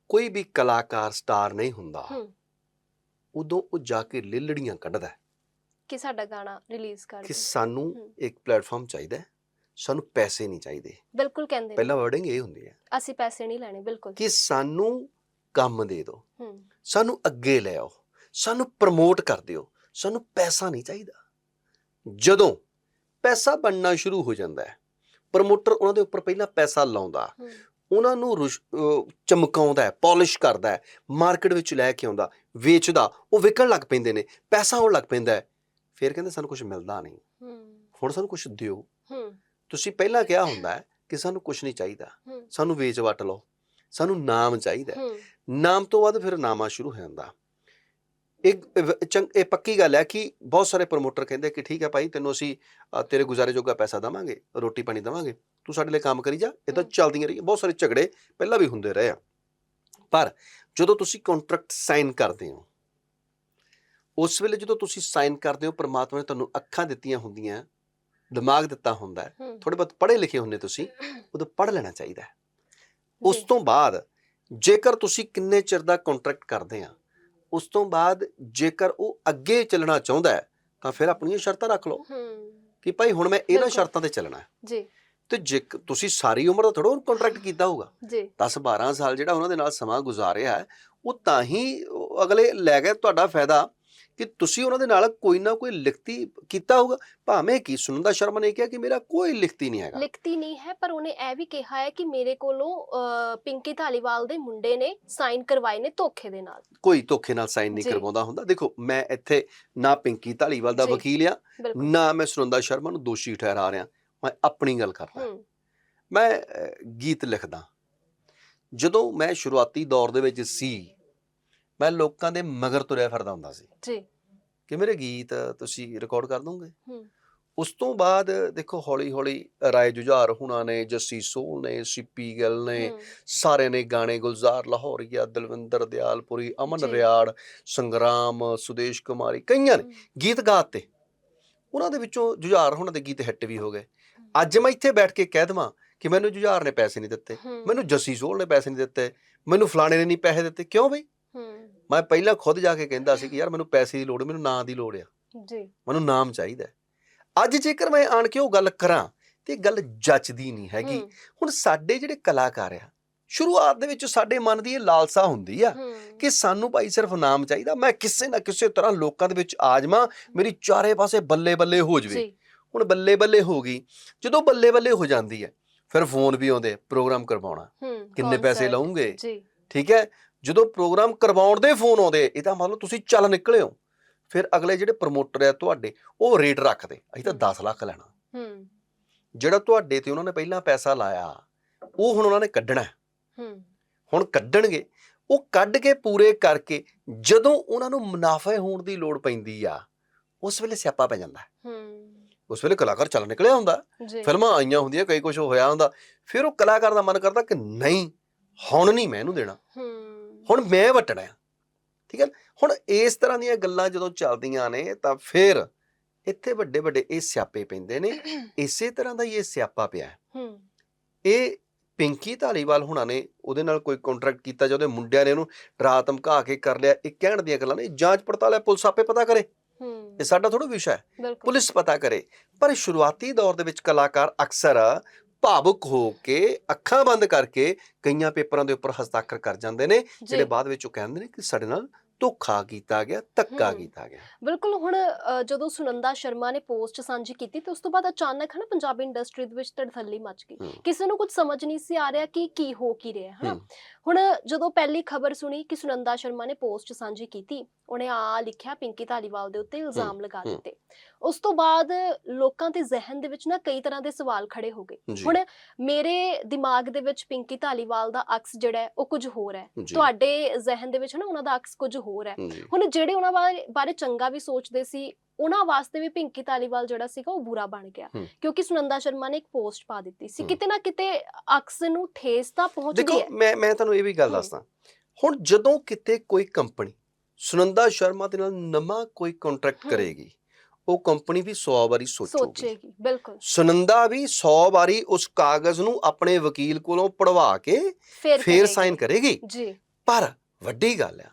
ਕੋਈ ਵੀ ਕਲਾਕਾਰ ਸਟਾਰ ਨਹੀਂ ਹੁੰਦਾ ਉਦੋਂ ਉਹ ਜਾ ਕੇ ਲਿਲੜੀਆਂ ਕੱਢਦਾ ਕਿ ਸਾਡਾ ਗਾਣਾ ਰਿਲੀਜ਼ ਕਰ ਕਿ ਸਾਨੂੰ। ਇੱਕ ਪਲੇਟਫਾਰਮ ਚਾਹੀਦਾ ਹੈ ਸਾਨੂੰ ਪੈਸੇ ਨਹੀਂ ਚਾਹੀਦੇ। ਬਿਲਕੁਲ ਕਹਿੰਦੇ ਪਹਿਲਾ ਵਰਡਿੰਗ ਇਹ ਹੁੰਦੀ ਹੈ ਅਸੀਂ ਪੈਸੇ ਨਹੀਂ ਲੈਣੇ ਬਿਲਕੁਲ। ਕਿ ਸਾਨੂੰ ਕੰਮ ਦੇ ਦਿਓ ਸਾਨੂੰ ਅੱਗੇ ਲੈ ਆਓ ਸਾਨੂੰ ਪ੍ਰਮੋਟ ਕਰ ਦਿਓ ਸਾਨੂੰ ਪੈਸਾ ਨਹੀਂ ਚਾਹੀਦਾ। ਜਦੋਂ ਪੈਸਾ ਬਣਨਾ ਸ਼ੁਰੂ ਹੋ ਜਾਂਦਾ ਹੈ ਪ੍ਰਮੋਟਰ ਉਹਨਾਂ ਦੇ ਉੱਪਰ ਪਹਿਲਾਂ ਪੈਸਾ ਲਾਉਂਦਾ। ਉਹਨਾਂ ਨੂੰ ਚਮਕਾਉਂਦਾ ਹੈ ਪਾਲਿਸ਼ ਕਰਦਾ ਹੈ ਮਾਰਕੀਟ ਵਿੱਚ ਲੈ ਕੇ ਆਉਂਦਾ ਵੇਚਦਾ ਉਹ ਵਿਕਣ ਲੱਗ ਪੈਂਦੇ ਨੇ ਪੈਸਾ ਆਉਣ ਲੱਗ ਪੈਂਦਾ। ਹੈ ਫਿਰ ਕਹਿੰਦੇ ਸਾਨੂੰ ਕੁਝ ਮਿਲਦਾ ਨਹੀਂ। ਹੁਣ ਸਾਨੂੰ ਕੁਝ ਦਿਓ। ਤੁਸੀਂ ਪਹਿਲਾਂ ਕਿਹਾ ਹੁੰਦਾ ਕਿ ਸਾਨੂੰ ਕੁਝ ਨਹੀਂ ਚਾਹੀਦਾ। ਸਾਨੂੰ ਵੇਚ ਵਟ ਲਓ। ਸਾਨੂੰ ਨਾਮ ਚਾਹੀਦਾ ਨਾਮ ਤੋਂ ਬਾਅਦ ਫਿਰ ਨਾਮਾ ਸ਼ੁਰੂ ਹੋ ਜਾਂਦਾ। ਇੱਕ ਇਹ ਚੰਗ- ਇਹ ਪੱਕੀ ਗੱਲ ਹੈ ਕਿ ਬਹੁਤ ਸਾਰੇ ਪ੍ਰਮੋਟਰ ਕਹਿੰਦੇ ਕਿ ਠੀਕ ਹੈ ਭਾਈ ਤੈਨੂੰ ਅਸੀਂ ਤੇਰੇ ਗੁਜ਼ਾਰੇ ਜੋਗਾ ਪੈਸਾ ਦਵਾਂਗੇ ਰੋਟੀ ਪਾਣੀ ਦਵਾਂਗੇ ਤੂੰ ਸਾਡੇ ਲਈ ਕੰਮ ਕਰੀ ਜਾ ਇਹ ਤਾਂ। ਚੱਲਦੀਆਂ ਰਹੀਆਂ ਬਹੁਤ ਸਾਰੇ ਝਗੜੇ ਪਹਿਲਾਂ ਵੀ ਹੁੰਦੇ ਰਹੇ ਆ। ਪਰ ਜਦੋਂ ਤੁਸੀਂ ਕੰਟਰੈਕਟ ਸਾਈਨ ਕਰਦੇ ਹੋ ਉਸ ਵੇਲੇ ਜਦੋਂ ਤੁਸੀਂ ਸਾਈਨ ਕਰਦੇ ਹੋ ਪ੍ਰਮਾਤਮਾ ਨੇ ਤੁਹਾਨੂੰ ਅੱਖਾਂ ਦਿੱਤੀਆਂ ਹੁੰਦੀਆਂ ਦਿਮਾਗ ਦਿੱਤਾ ਹੁੰਦਾ ਥੋੜੇ ਬਹੁਤ ਪੜ੍ਹੇ ਲਿਖੇ ਹੁੰਦੇ ਤੁਸੀਂ ਉਦੋਂ ਪੜ੍ਹ ਲੈਣਾ ਚਾਹੀਦਾ ਉਸ ਤੋਂ ਬਾਅਦ ਜੇਕਰ ਤੁਸੀਂ ਕਿੰਨੇ ਚਿਰ ਦਾ ਕੰਟਰੈਕਟ ਕਰਦੇ ਆ ਉਸ ਤੋਂ ਬਾਅਦ ਜੇਕਰ ਉਹ ਅੱਗੇ ਚੱਲਣਾ ਚਾਹੁੰਦਾ ਹੈ ਤਾਂ ਫਿਰ ਆਪਣੀਆਂ ਸ਼ਰਤਾਂ ਰੱਖ ਲਓ। ਕਿ ਭਾਈ ਹੁਣ ਮੈਂ ਇਹਨਾਂ। ਸ਼ਰਤਾਂ ਤੇ ਚੱਲਣਾ ਹੈ। ਜੀ। ਤੇ ਜੇ ਤੁਸੀਂ ਸਾਰੀ ਉਮਰ ਦਾ ਥੋੜਾ ਕੰਟਰੈਕਟ ਕੀਤਾ ਹੋਊਗਾ। ਜੀ। 10 12 ਸਾਲ ਜਿਹੜਾ ਉਹਨਾਂ ਦੇ ਨਾਲ ਸਮਾਂ ਗੁਜ਼ਾਰਿਆ ਹੈ ਉਹ ਤਾਂ ਹੀ ਅਗਲੇ ਲੈ ਗਏ ਤੁਹਾਡਾ ਫਾਇਦਾ। ਕਿ ਤੁਸੀਂ ਉਹਨਾਂ ਦੇ ਨਾਲ ਕੋਈ ਨਾ ਕੋਈ ਲਿਖਤੀ ਕੀਤਾ ਹੋਊਗਾ। ਭਾਵੇਂ ਕੀ ਸੁਨੰਦਾ ਸ਼ਰਮਾ ਨੇ ਕਿਹਾ ਕਿ ਮੇਰਾ ਕੋਈ ਲਿਖਤੀ ਨਹੀਂ ਹੈਗਾ। ਲਿਖਤੀ ਨਹੀਂ ਹੈ ਪਰ ਉਹਨੇ ਇਹ ਵੀ ਕਿਹਾ ਹੈ ਕਿ ਮੇਰੇ ਕੋਲੋਂ ਪਿੰਕੀ ਧਾਲੀਵਾਲ ਦੇ ਮੁੰਡੇ ਨੇ ਸਾਈਨ ਕਰਵਾਏ ਨੇ ਧੋਖੇ ਦੇ ਨਾਲ। ਕੋਈ ਧੋਖੇ ਨਾਲ ਸਾਈਨ ਨਹੀਂ। ਕਰਵਾਉਂਦਾ ਹੁੰਦਾ। ਦੇਖੋ ਮੈਂ ਇੱਥੇ ਨਾ ਪਿੰਕੀ ਢਾਲੀਵਾਲ ਦਾ। ਵਕੀਲ ਆ ਨਾ ਮੈਂ ਸੁਨੰਦਾ ਸ਼ਰਮਾ ਨੂੰ ਦੋਸ਼ੀ ਠਹਿਰਾ ਰਿਹਾ। ਮੈਂ ਆਪਣੀ ਗੱਲ ਕਰ ਰਿਹਾ ਮੈਂ ਗੀਤ ਲਿਖਦਾ। ਜਦੋਂ ਮੈਂ ਸ਼ੁਰੂਆਤੀ ਦੌਰ ਦੇ ਵਿੱਚ ਸੀ ਮੈਂ ਲੋਕਾਂ ਦੇ ਮਗਰ ਤੁਰਿਆ ਫਿਰਦਾ ਹੁੰਦਾ ਸੀ। ਜੀ। ਕਿ ਮੇਰੇ ਗੀਤ ਤੁਸੀਂ ਰਿਕਾਰਡ ਕਰ ਦੋਗੇ? ਹੂੰ। ਉਸ ਤੋਂ ਬਾਅਦ ਦੇਖੋ ਹੌਲੀ ਹੌਲੀ ਰਾਏ ਜੁਝਾਰ ਹੁਣਾ ਨੇ ਜੱਸੀ ਸੋਹਲ ਨੇ ਸਿੱਪੀ ਗਿੱਲ ਨੇ ਸਾਰੇ ਨੇ ਗਾਣੇ ਗੁਲਜ਼ਾਰ ਲਾਹੌਰੀਆ ਦਲਵਿੰਦਰ ਦਿਆਲਪੁਰੀ ਅਮਨ। ਰਿਆੜ ਸੰਗਰਾਮ ਸੁਦੇਸ਼ ਕੁਮਾਰੀ ਕਈਆਂ ਨੇ ਗੀਤ ਗਾਤੇ ਉਹਨਾਂ ਦੇ ਵਿੱਚੋਂ ਜੁਝਾਰ ਹੁਣਾਂ ਦੇ ਗੀਤ ਹਿੱਟ ਵੀ ਹੋ ਗਏ। ਅੱਜ ਮੈਂ ਇੱਥੇ ਬੈਠ ਕੇ ਕਹਿ ਦਵਾਂ ਕਿ ਮੈਨੂੰ ਜੁਝਾਰ ਨੇ ਪੈਸੇ ਨਹੀਂ ਦਿੱਤੇ। ਮੈਨੂੰ ਜੱਸੀ ਸੋਹਲ ਨੇ ਪੈਸੇ ਨਹੀਂ ਦਿੱਤੇ। ਮੈਨੂੰ ਫਲਾਣੇ ਨੇ ਨਹੀਂ ਪੈਸੇ ਦਿੱਤੇ। ਕਿਉਂ ਬਈ? ਮੈਂ ਪਹਿਲਾਂ ਖੁਦ ਜਾ ਕੇ ਕਹਿੰਦਾ ਸੀ ਕਿ ਯਾਰ ਮੈਨੂੰ ਪੈਸੇ ਦੀ ਲੋੜ ਮੈਨੂੰ ਨਾਂ ਦੀ ਲੋੜ ਆ। ਜੀ। ਮੈਨੂੰ ਨਾਮ ਚਾਹੀਦਾ। ਅੱਜ ਜੇਕਰ ਮੈਂ ਆਣ ਕੇ ਉਹ ਗੱਲ ਕਰਾਂ ਤੇ ਗੱਲ ਜੱਚਦੀ ਨਹੀਂ ਹੈਗੀ। ਹੁਣ ਸਾਡੇ ਜਿਹੜੇ ਕਲਾਕਾਰ ਆ ਸ਼ੁਰੂਆਤ ਦੇ ਵਿੱਚ ਸਾਡੇ ਮਨ ਦੀ ਇਹ ਲਾਲਸਾ ਹੁੰਦੀ ਆ ਕਿ ਸਾਨੂੰ ਭਾਈ ਸਿਰਫ ਨਾਮ ਚਾਹੀਦਾ ਮੈਂ ਕਿਸੇ ਨਾ ਕਿਸੇ ਤਰ੍ਹਾਂ ਲੋਕਾਂ ਦੇ ਵਿੱਚ ਆ ਜਾਵਾਂ ਮੇਰੀ ਚਾਰੇ ਪਾਸੇ ਬੱਲੇ ਬੱਲੇ ਹੋ ਜਵੇ। ਹੁਣ ਬੱਲੇ ਬੱਲੇ ਹੋ ਗਈ ਜਦੋਂ ਬੱਲੇ ਬੱਲੇ ਹੋ ਜਾਂਦੀ ਹੈ ਫਿਰ ਫੋਨ ਵੀ ਆਉਂਦੇ ਪ੍ਰੋਗਰਾਮ ਕਰਵਾਉਣਾ। ਕਿੰਨੇ ਪੈਸੇ ਜੀ। ਠੀਕ ਹੈ? ਜਦੋਂ ਪ੍ਰੋਗਰਾਮ ਕਰਵਾਉਣ ਦੇ ਫੋਨ ਆਉਂਦੇ ਇਹਦਾ ਮਤਲਬ ਤੁਸੀਂ ਚੱਲ ਨਿਕਲੇ ਹੋ। ਫਿਰ ਅਗਲੇ ਜਿਹੜੇ ਪ੍ਰਮੋਟਰ ਆ ਤੁਹਾਡੇ ਉਹ ਰੇਟ ਰੱਖਦੇ। ਅਸੀਂ ਤਾਂ ਹਮ। 10 ਲੱਖ ਲੈਣਾ। ਹੂੰ। ਜਿਹੜਾ ਤੁਹਾਡੇ ਤੇ ਉਹਨਾਂ ਨੇ ਪਹਿਲਾਂ ਪੈਸਾ ਲਾਇਆ ਉਹ ਹੁਣ ਉਹਨਾਂ ਨੇ ਕੱਢਣਾ। ਹੈ। ਹੁਣ ਕੱਢਣਗੇ। ਉਹ ਕੱਢ ਕੇ ਪੂਰੇ ਕਰਕੇ ਜਦੋਂ ਉਹਨਾਂ ਨੂੰ ਮੁਨਾਫੇ ਹੋਣ ਦੀ ਲੋੜ ਪੈਂਦੀ ਆ ਉਸ ਵੇਲੇ ਸਿਆਪਾ ਪੈ ਜਾਂਦਾ। ਹੈ। ਉਸ ਵੇਲੇ ਕਲਾਕਾਰ ਚੱਲ ਨਿਕਲਿਆ ਹੁੰਦਾ। ਫਿਲਮਾਂ ਆਈਆਂ ਹੁੰਦੀਆਂ ਕਈ ਕੁਝ ਹੋਇਆ ਹੁੰਦਾ। ਫਿਰ ਉਹ ਕਲਾਕਾਰ ਦਾ ਮਨ ਕਰਦਾ ਕਿ ਨਹੀਂ ਹੁਣ ਨਹੀਂ ਮੈਂ ਇਹਨੂੰ ਦੇਣਾ। ਹੂੰ। ਹੁਣ ਮੈਂ ਵਟਣਾ ਹੈ। ਠੀਕ ਹੈ? ਹੁਣ ਇਸ ਤਰ੍ਹਾਂ ਦੀਆਂ ਗੱਲਾਂ ਜਦੋਂ ਚੱਲਦੀਆਂ ਨੇ ਤਾਂ ਫਿਰ ਇੱਥੇ ਵੱਡੇ ਵੱਡੇ ਇਹ ਸਿਆਪੇ ਪੈਂਦੇ ਨੇ। ਇਸੇ ਤਰ੍ਹਾਂ ਦਾ ਹੀ ਇਹ ਸਿਆਪਾ ਪਿਆ ਹੈ। ਇਹ ਪਿੰਕੀ ਧਾਲੀਵਾਲ ਹੁਣਾਂ ਨੇ ਉਹਦੇ ਨਾਲ ਕੋਈ ਕੰਟਰੈਕਟ ਕੀਤਾ ਜਾਂ ਉਹਦੇ ਮੁੰਡਿਆਂ ਨੇ ਉਹਨੂੰ ਡਰਾ ਧਮਕਾ ਕੇ ਕਰ ਲਿਆ ਇਹ ਕਹਿਣ ਦੀਆਂ ਗੱਲਾਂ ਨੇ ਜਾਂਚ ਪੜਤਾਲ ਹੈ ਪੁਲਿਸ ਆਪੇ ਪਤਾ ਕਰੇ। ਹੂੰ। ਇਹ ਸਾਡਾ ਥੋੜਾ ਵਿਸ਼ਾ ਹੈ। ਪੁਲਿਸ ਪਤਾ ਕਰੇ। ਪਰ ਸ਼ੁਰੂਆਤੀ ਦੌਰ ਦੇ ਵਿੱਚ ਕਲਾਕਾਰ ਅਕਸਰ ਭਾਵੁਕ ਹੋ ਕੇ ਅੱਖਾਂ ਬੰਦ ਕਰਕੇ ਕਈਆਂ ਪੇਪਰਾਂ ਦੇ ਉੱਪਰ ਹਸਤਾਖਰ ਕਰ ਜਾਂਦੇ ਨੇ ਜਿਹੜੇ ਬਾਅਦ ਵਿੱਚ ਉਹ ਕਹਿੰਦੇ ਨੇ ਕਿ ਸਾਡੇ ਨਾਲ ਧੋਖਾ ਕੀਤਾ ਗਿਆ ਧੱਕਾ। ਕੀਤਾ ਗਿਆ ਬਿਲਕੁਲ ਹੁਣ ਜਦੋਂ ਸੁਨੰਦਾ ਸ਼ਰਮਾ ਨੇ ਪੋਸਟ ਸਾਂਝੀ ਕੀਤੀ ਤੇ ਉਸ ਤੋਂ ਬਾਅਦ ਅਚਾਨਕ ਹਨਾ ਪੰਜਾਬੀ ਇੰਡਸਟਰੀ ਦੇ ਵਿੱਚ ਤੜਥੱਲੀ ਮਚ ਗਈ। ਕਿਸੇ ਨੂੰ ਕੁਝ ਸਮਝ ਨਹੀਂ ਸੀ ਆ ਰਿਹਾ ਕਿ ਕੀ ਹੋ ਕੀ ਰਿਹਾ ਹਨਾ। ਹੁਣ ਜਦੋਂ ਪਹਿਲੀ ਖਬਰ ਸੁਣੀ ਕਿ ਸੁਨੰਦਾ ਸ਼ਰਮਾ ਨੇ ਪੋਸਟ ਸਾਂਝੀ ਕੀਤੀ ਉਹਨੇ ਆ ਲਿਖਿਆ ਪਿੰਕੀ ਧਾਲੀਵਾਲ ਦੇ ਉੱਤੇ ਇਲਜ਼ਾਮ ਲਗਾ। ਦਿੱਤੇ ਉਸ ਤੋਂ ਬਾਅਦ ਲੋਕਾਂ ਦੇ ਜ਼ਿਹਨ ਦੇ ਵਿੱਚ ਨਾ ਕਈ ਤਰ੍ਹਾਂ ਦੇ ਸਵਾਲ ਖੜੇ ਹੋ ਗਏ। ਹੁਣ ਮੇਰੇ ਦਿਮਾਗ ਦੇ ਵਿੱਚ ਪਿੰਕੀ ਧਾਲੀਵਾਲ ਦਾ ਅਕਸ ਜਿਹੜਾ ਉਹ ਕੁਝ ਹੋਰ ਹੈ। ਤੁਹਾਡੇ ਜ਼ਿਹਨ ਦੇ ਵਿੱਚ ਨਾ ਉਹਨਾਂ ਦਾ ਅਕਸ ਕੁਝ ਹੋਰ ਹੈ। ਹੁਣ ਜਿਹੜੇ ਉਹਨਾਂ ਬਾਰੇ ਚੰਗਾ ਵੀ ਸੋਚਦੇ ਸੀ ਉਹਨਾਂ ਵਾਸਤੇ ਵੀ ਪਿੰਕੀ ਧਾਲੀਵਾਲ ਜਿਹੜਾ ਸੀਗਾ ਉਹ ਬੁਰਾ ਬਣ ਗਿਆ। ਕਿਉਂਕਿ ਸੁਨੰਦਾ ਸ਼ਰਮਾ ਨੇ ਇੱਕ ਪੋਸਟ ਪਾ ਦਿੱਤੀ ਸੀ। ਕਿਤੇ ਨਾ ਕਿਤੇ ਅਕਸ ਨੂੰ ਠੇਸ ਤਾਂ ਪਹੁੰਚਦੀ ਦੇਖੋ ਹੈ। ਮੈਂ ਮੈਂ ਤੁਹਾਨੂੰ ਇਹ ਵੀ ਗੱਲ। ਦੱਸਦਾ। ਹੁਣ ਜਦੋਂ ਕਿਤੇ ਕੋਈ ਕੰਪਨੀ ਸੁਨੰਦਾ ਸ਼ਰਮਾ ਦੇ ਨਾਲ ਨਵਾਂ ਕੋਈ ਕੰਟਰੈਕਟ। ਕਰੇਗੀ ਉਹ ਕੰਪਨੀ ਵੀ 100 ਵਾਰੀ ਸੋਚੂਗੀ ਸੋਚੇਗੀ ਬਿਲਕੁਲ ਸੁਨੰਦਾ ਵੀ 100 ਵਾਰੀ ਉਸ ਕਾਗਜ਼ ਨੂੰ ਆਪਣੇ ਵਕੀਲ ਕੋਲੋਂ ਪੜਵਾ ਕੇ ਫੇਰ ਫੇਰ ਕਰੇਗੀ। ਸਾਈਨ ਕਰੇਗੀ ਜੀ ਪਰ ਵੱਡੀ ਗੱਲ ਆ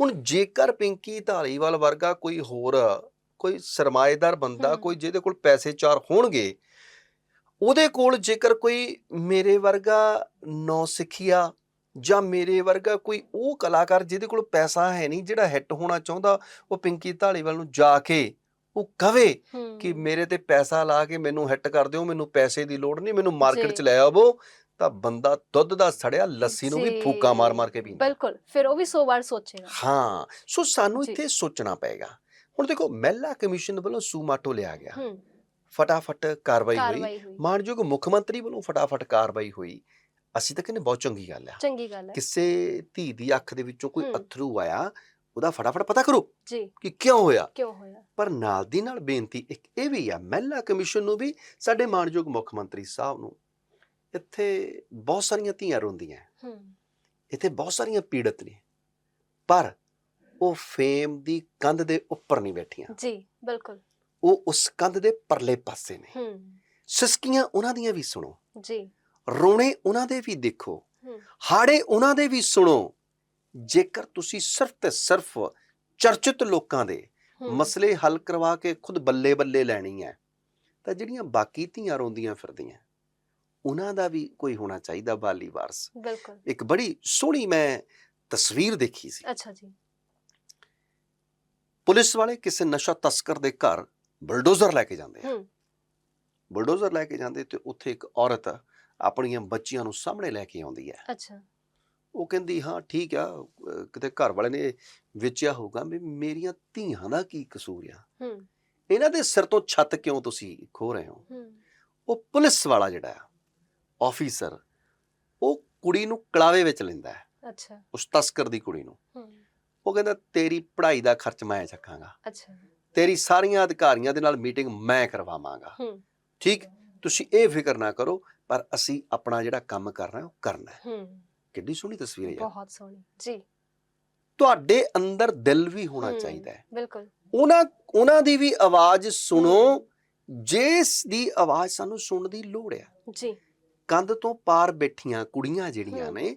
ਹੁਣ ਜੇਕਰ ਪਿੰਕੀ ਧਾਲੀਵਾਲ ਵਰਗਾ ਕੋਈ ਹੋਰ ਕੋਈ ਸਰਮਾਏਦਾਰ ਬੰਦਾ ਹਮ। ਕੋਈ ਜਿਹਦੇ ਕੋਲ ਪੈਸੇ ਚਾਰ ਹੋਣਗੇ ਉਹਦੇ ਕੋਲ ਜੇਕਰ ਕੋਈ ਮੇਰੇ ਵਰਗਾ ਨੌਸਿੱਖਿਆ ਜਾਂ ਮੇਰੇ ਵਰਗਾ ਕੋਈ ਉਹ ਕਲਾਕਾਰ ਜਿਹਦੇ ਕੋਲ ਪੈਸਾ ਹੈ ਨਹੀਂ ਜਿਹੜਾ ਹਿੱਟ ਹੋਣਾ ਚਾਹੁੰਦਾ ਉਹ ਪਿੰਕੀ ਧਾਲੀਵਾਲ ਨੂੰ ਜਾ ਕੇ ਉਹ ਕਵੇ ਕਿ ਮੇਰੇ ਤੇ ਪੈਸਾ ਲਾ ਕੇ ਮੈਨੂੰ ਹਿੱਟ ਕਰ ਦਿਓ ਮੈਨੂੰ ਪੈਸੇ ਦੀ ਲੋੜ ਨਹੀਂ ਮੈਨੂੰ ਮਾਰਕੀਟ। 'ਚ ਲੈ ਆਵੋ ਤਾਂ ਬੰਦਾ ਦੁੱਧ ਦਾ ਸੜਿਆ ਲੱਸੀ ਨੂੰ ਵੀ। ਫੂਕਾ ਮਾਰ ਮਾਰ ਕੇ ਪੀਂਦਾ। ਬਿਲਕੁਲ ਫਿਰ ਉਹ ਵੀ 100 ਵਾਰ ਸੋਚੇਗਾ। ਹਾਂ ਸੋ ਸਾਨੂੰ। ਇੱਥੇ ਸੋਚਣਾ ਪਏਗਾ। ਹੁਣ ਦੇਖੋ ਮਹਿਲਾ ਕਮਿਸ਼ਨ ਵੱਲੋਂ ਸੂਮਾਟੋ ਲਿਆ ਗਿਆ। ਫਟਾਫਟ ਕਾਰਵਾਈ ਹੋਈ। ਮਾਨਯੋਗ ਮੁੱਖ ਮੰਤਰੀ ਵੱਲੋਂ ਫਟਾਫਟ ਕਾਰਵਾਈ ਹੋਈ। ਅਸੀਂ ਤਾਂ ਕਹਿੰਦੇ ਬਹੁਤ ਚੰਗੀ ਗੱਲ ਆ। ਚੰਗੀ ਗੱਲ ਹੈ ਕਿਸੇ ਧੀ ਦੀ ਅੱਖ ਦੇ ਵਿੱਚੋਂ ਕੋਈ। ਅਥਰੂ ਆਇਆ ਉਹਦਾ ਫਟਾਫਟ ਪਤਾ ਕਰੋ ਜੀ। ਕਿ ਕਿਉਂ ਹੋਇਆ। ਕਿਉਂ ਹੋਇਆ? ਪਰ ਨਾਲ ਦੀ ਨਾਲ ਬੇਨਤੀ ਇੱਕ ਇਹ ਵੀ ਆ ਮਹਿਲਾ ਕਮਿਸ਼ਨ ਨੂੰ ਵੀ ਸਾਡੇ ਮਾਨਯੋਗ ਮੁੱਖ ਮੰਤਰੀ ਸਾਹਿਬ ਨੂੰ ਇੱਥੇ ਬਹੁਤ ਸਾਰੀਆਂ ਧੀਆਂ ਰੋਂਦੀਆਂ। ਹਮ ਇੱਥੇ ਬਹੁਤ ਸਾਰੀਆਂ ਪੀੜਤ ਨੇ। ਪਰ ਉਹ ਫੇਮ ਦੀ ਕੰਧ ਦੇ ਉੱਪਰ ਨਹੀਂ ਬੈਠੀਆਂ। ਜੀ ਬਿਲਕੁਲ। ਉਹ ਉਸ ਕੰਧ ਦੇ ਪਰਲੇ ਪਾਸੇ ਨੇ। ਹਮ ਸਿਸਕੀਆਂ ਉਹਨਾਂ ਦੀਆਂ ਵੀ ਸੁਣੋ। ਜੀ। ਰੋਣੇ ਉਹਨਾਂ ਦੇ ਵੀ ਦੇਖੋ। ਹਾੜੇ ਉਹਨਾਂ ਦੇ ਵੀ ਸੁਣੋ। ਜੇਕਰ ਤੁਸੀਂ ਸਿਰਫ ਤੇ ਸਿਰਫ ਚਰਚਿਤ ਲੋਕਾਂ ਦੇ ਮਸਲੇ ਹੱਲ ਕਰਵਾ ਕੇ ਖੁਦ ਬੱਲੇ ਬੱਲੇ ਲੈਣੀ ਹੈ ਤਾਂ ਜਿਹੜੀਆਂ ਬਾਕੀ ਧੀਆਂ ਰੋਂਦੀਆਂ ਫਿਰਦੀਆਂ ਉਹਨਾਂ ਦਾ ਵੀ ਕੋਈ ਹੋਣਾ ਚਾਹੀਦਾ ਬਾਲੀ ਵਾਰਸ। ਬਿਲਕੁਲ। ਇੱਕ ਬੜੀ ਸੋਹਣੀ ਮੈਂ ਤਸਵੀਰ ਦੇਖੀ ਸੀ। ਅੱਛਾ ਜੀ। ਪੁਲਿਸ ਵਾਲੇ ਕਿਸੇ ਨਸ਼ਾ ਤਸਕਰ ਦੇ ਘਰ ਬਲਡੋਜ਼ਰ ਲੈ ਕੇ ਜਾਂਦੇ ਆ। ਬਲਡੋਜ਼ਰ ਲੈ ਕੇ ਜਾਂਦੇ ਤੇ ਉੱਥੇ ਇੱਕ ਔਰਤ ਆਪਣੀਆਂ ਬੱਚੀਆਂ ਨੂੰ ਸਾਹਮਣੇ ਲੈ ਕੇ ਆਉਂਦੀ ਹੈ। ਅੱਛਾ। ਉਹ ਕਹਿੰਦੀ ਹਾਂ ਠੀਕ ਆ ਕਿਤੇ ਘਰ ਵਾਲੇ ਨੇ ਵੇਚਿਆ ਹੋਊਗਾ ਵੀ ਮੇਰੀਆਂ ਧੀਆਂ ਦਾ ਕੀ ਕਸੂਰ ਆ? ਇਹਨਾਂ ਦੇ ਸਿਰ ਤੋਂ ਛੱਤ ਕਿਉਂ ਤੁਸੀਂ ਖੋ ਰਹੇ ਹੋ? ਹਮ ਉਹ ਪੁਲਿਸ ਵਾਲਾ ਜਿਹੜਾ ਆ ਆਫੀਸਰ ਉਹ ਕੁੜੀ ਨੂੰ ਕਲਾਵੇ ਵਿੱਚ ਲੈਂਦਾ ਹੈ। ਅੱਛਾ। ਉਸ ਤਸਕਰ ਦੀ ਕੁੜੀ ਨੂੰ। ਉਹ ਕਹਿੰਦਾ ਤੇਰੀ ਪੜ੍ਹਾਈ ਦਾ ਖਰਚ ਮੈਂ ਚੱਕਾਂਗਾ। ਅੱਛਾ। ਤੇਰੀ ਸਾਰੀਆਂ ਅਧਿਕਾਰੀਆਂ ਦੇ ਨਾਲ ਮੀਟਿੰਗ ਮੈਂ ਕਰਵਾਵਾਂਗਾ। ਠੀਕ? ਤੁਸੀਂ ਇਹ ਫਿਕਰ ਨਾ ਕਰੋ ਪਰ ਅਸੀਂ ਆਪਣਾ ਜਿਹੜਾ ਕੰਮ ਕਰਨਾ ਹੈ ਉਹ ਕਰਨਾ ਹੈ। ਕਿੱਡੀ ਸੋਹਣੀ ਤਸਵੀਰ ਹੈ ਯਾਰ। ਬਹੁਤ ਸੋਹਣੀ ਜੀ। ਤੁਹਾਡੇ ਅੰਦਰ ਦਿਲ ਵੀ ਹੋਣਾ ਚਾਹੀਦਾ ਹੈ। ਬਿਲਕੁਲ। ਉਹਨਾਂ ਉਹਨਾਂ ਦੀ ਵੀ ਆਵਾਜ਼ ਸੁਣੋ। ਜਿਸ ਦੀ ਆਵਾਜ਼ ਸਾਨੂੰ ਸੁਣਨ ਦੀ ਲੋੜ ਹੈ ਜੀ। ਕੰਧ ਤੋਂ ਪਾਰ ਬੈਠੀਆਂ ਕੁੜੀਆਂ ਜਿਹੜੀਆਂ। ਨੇ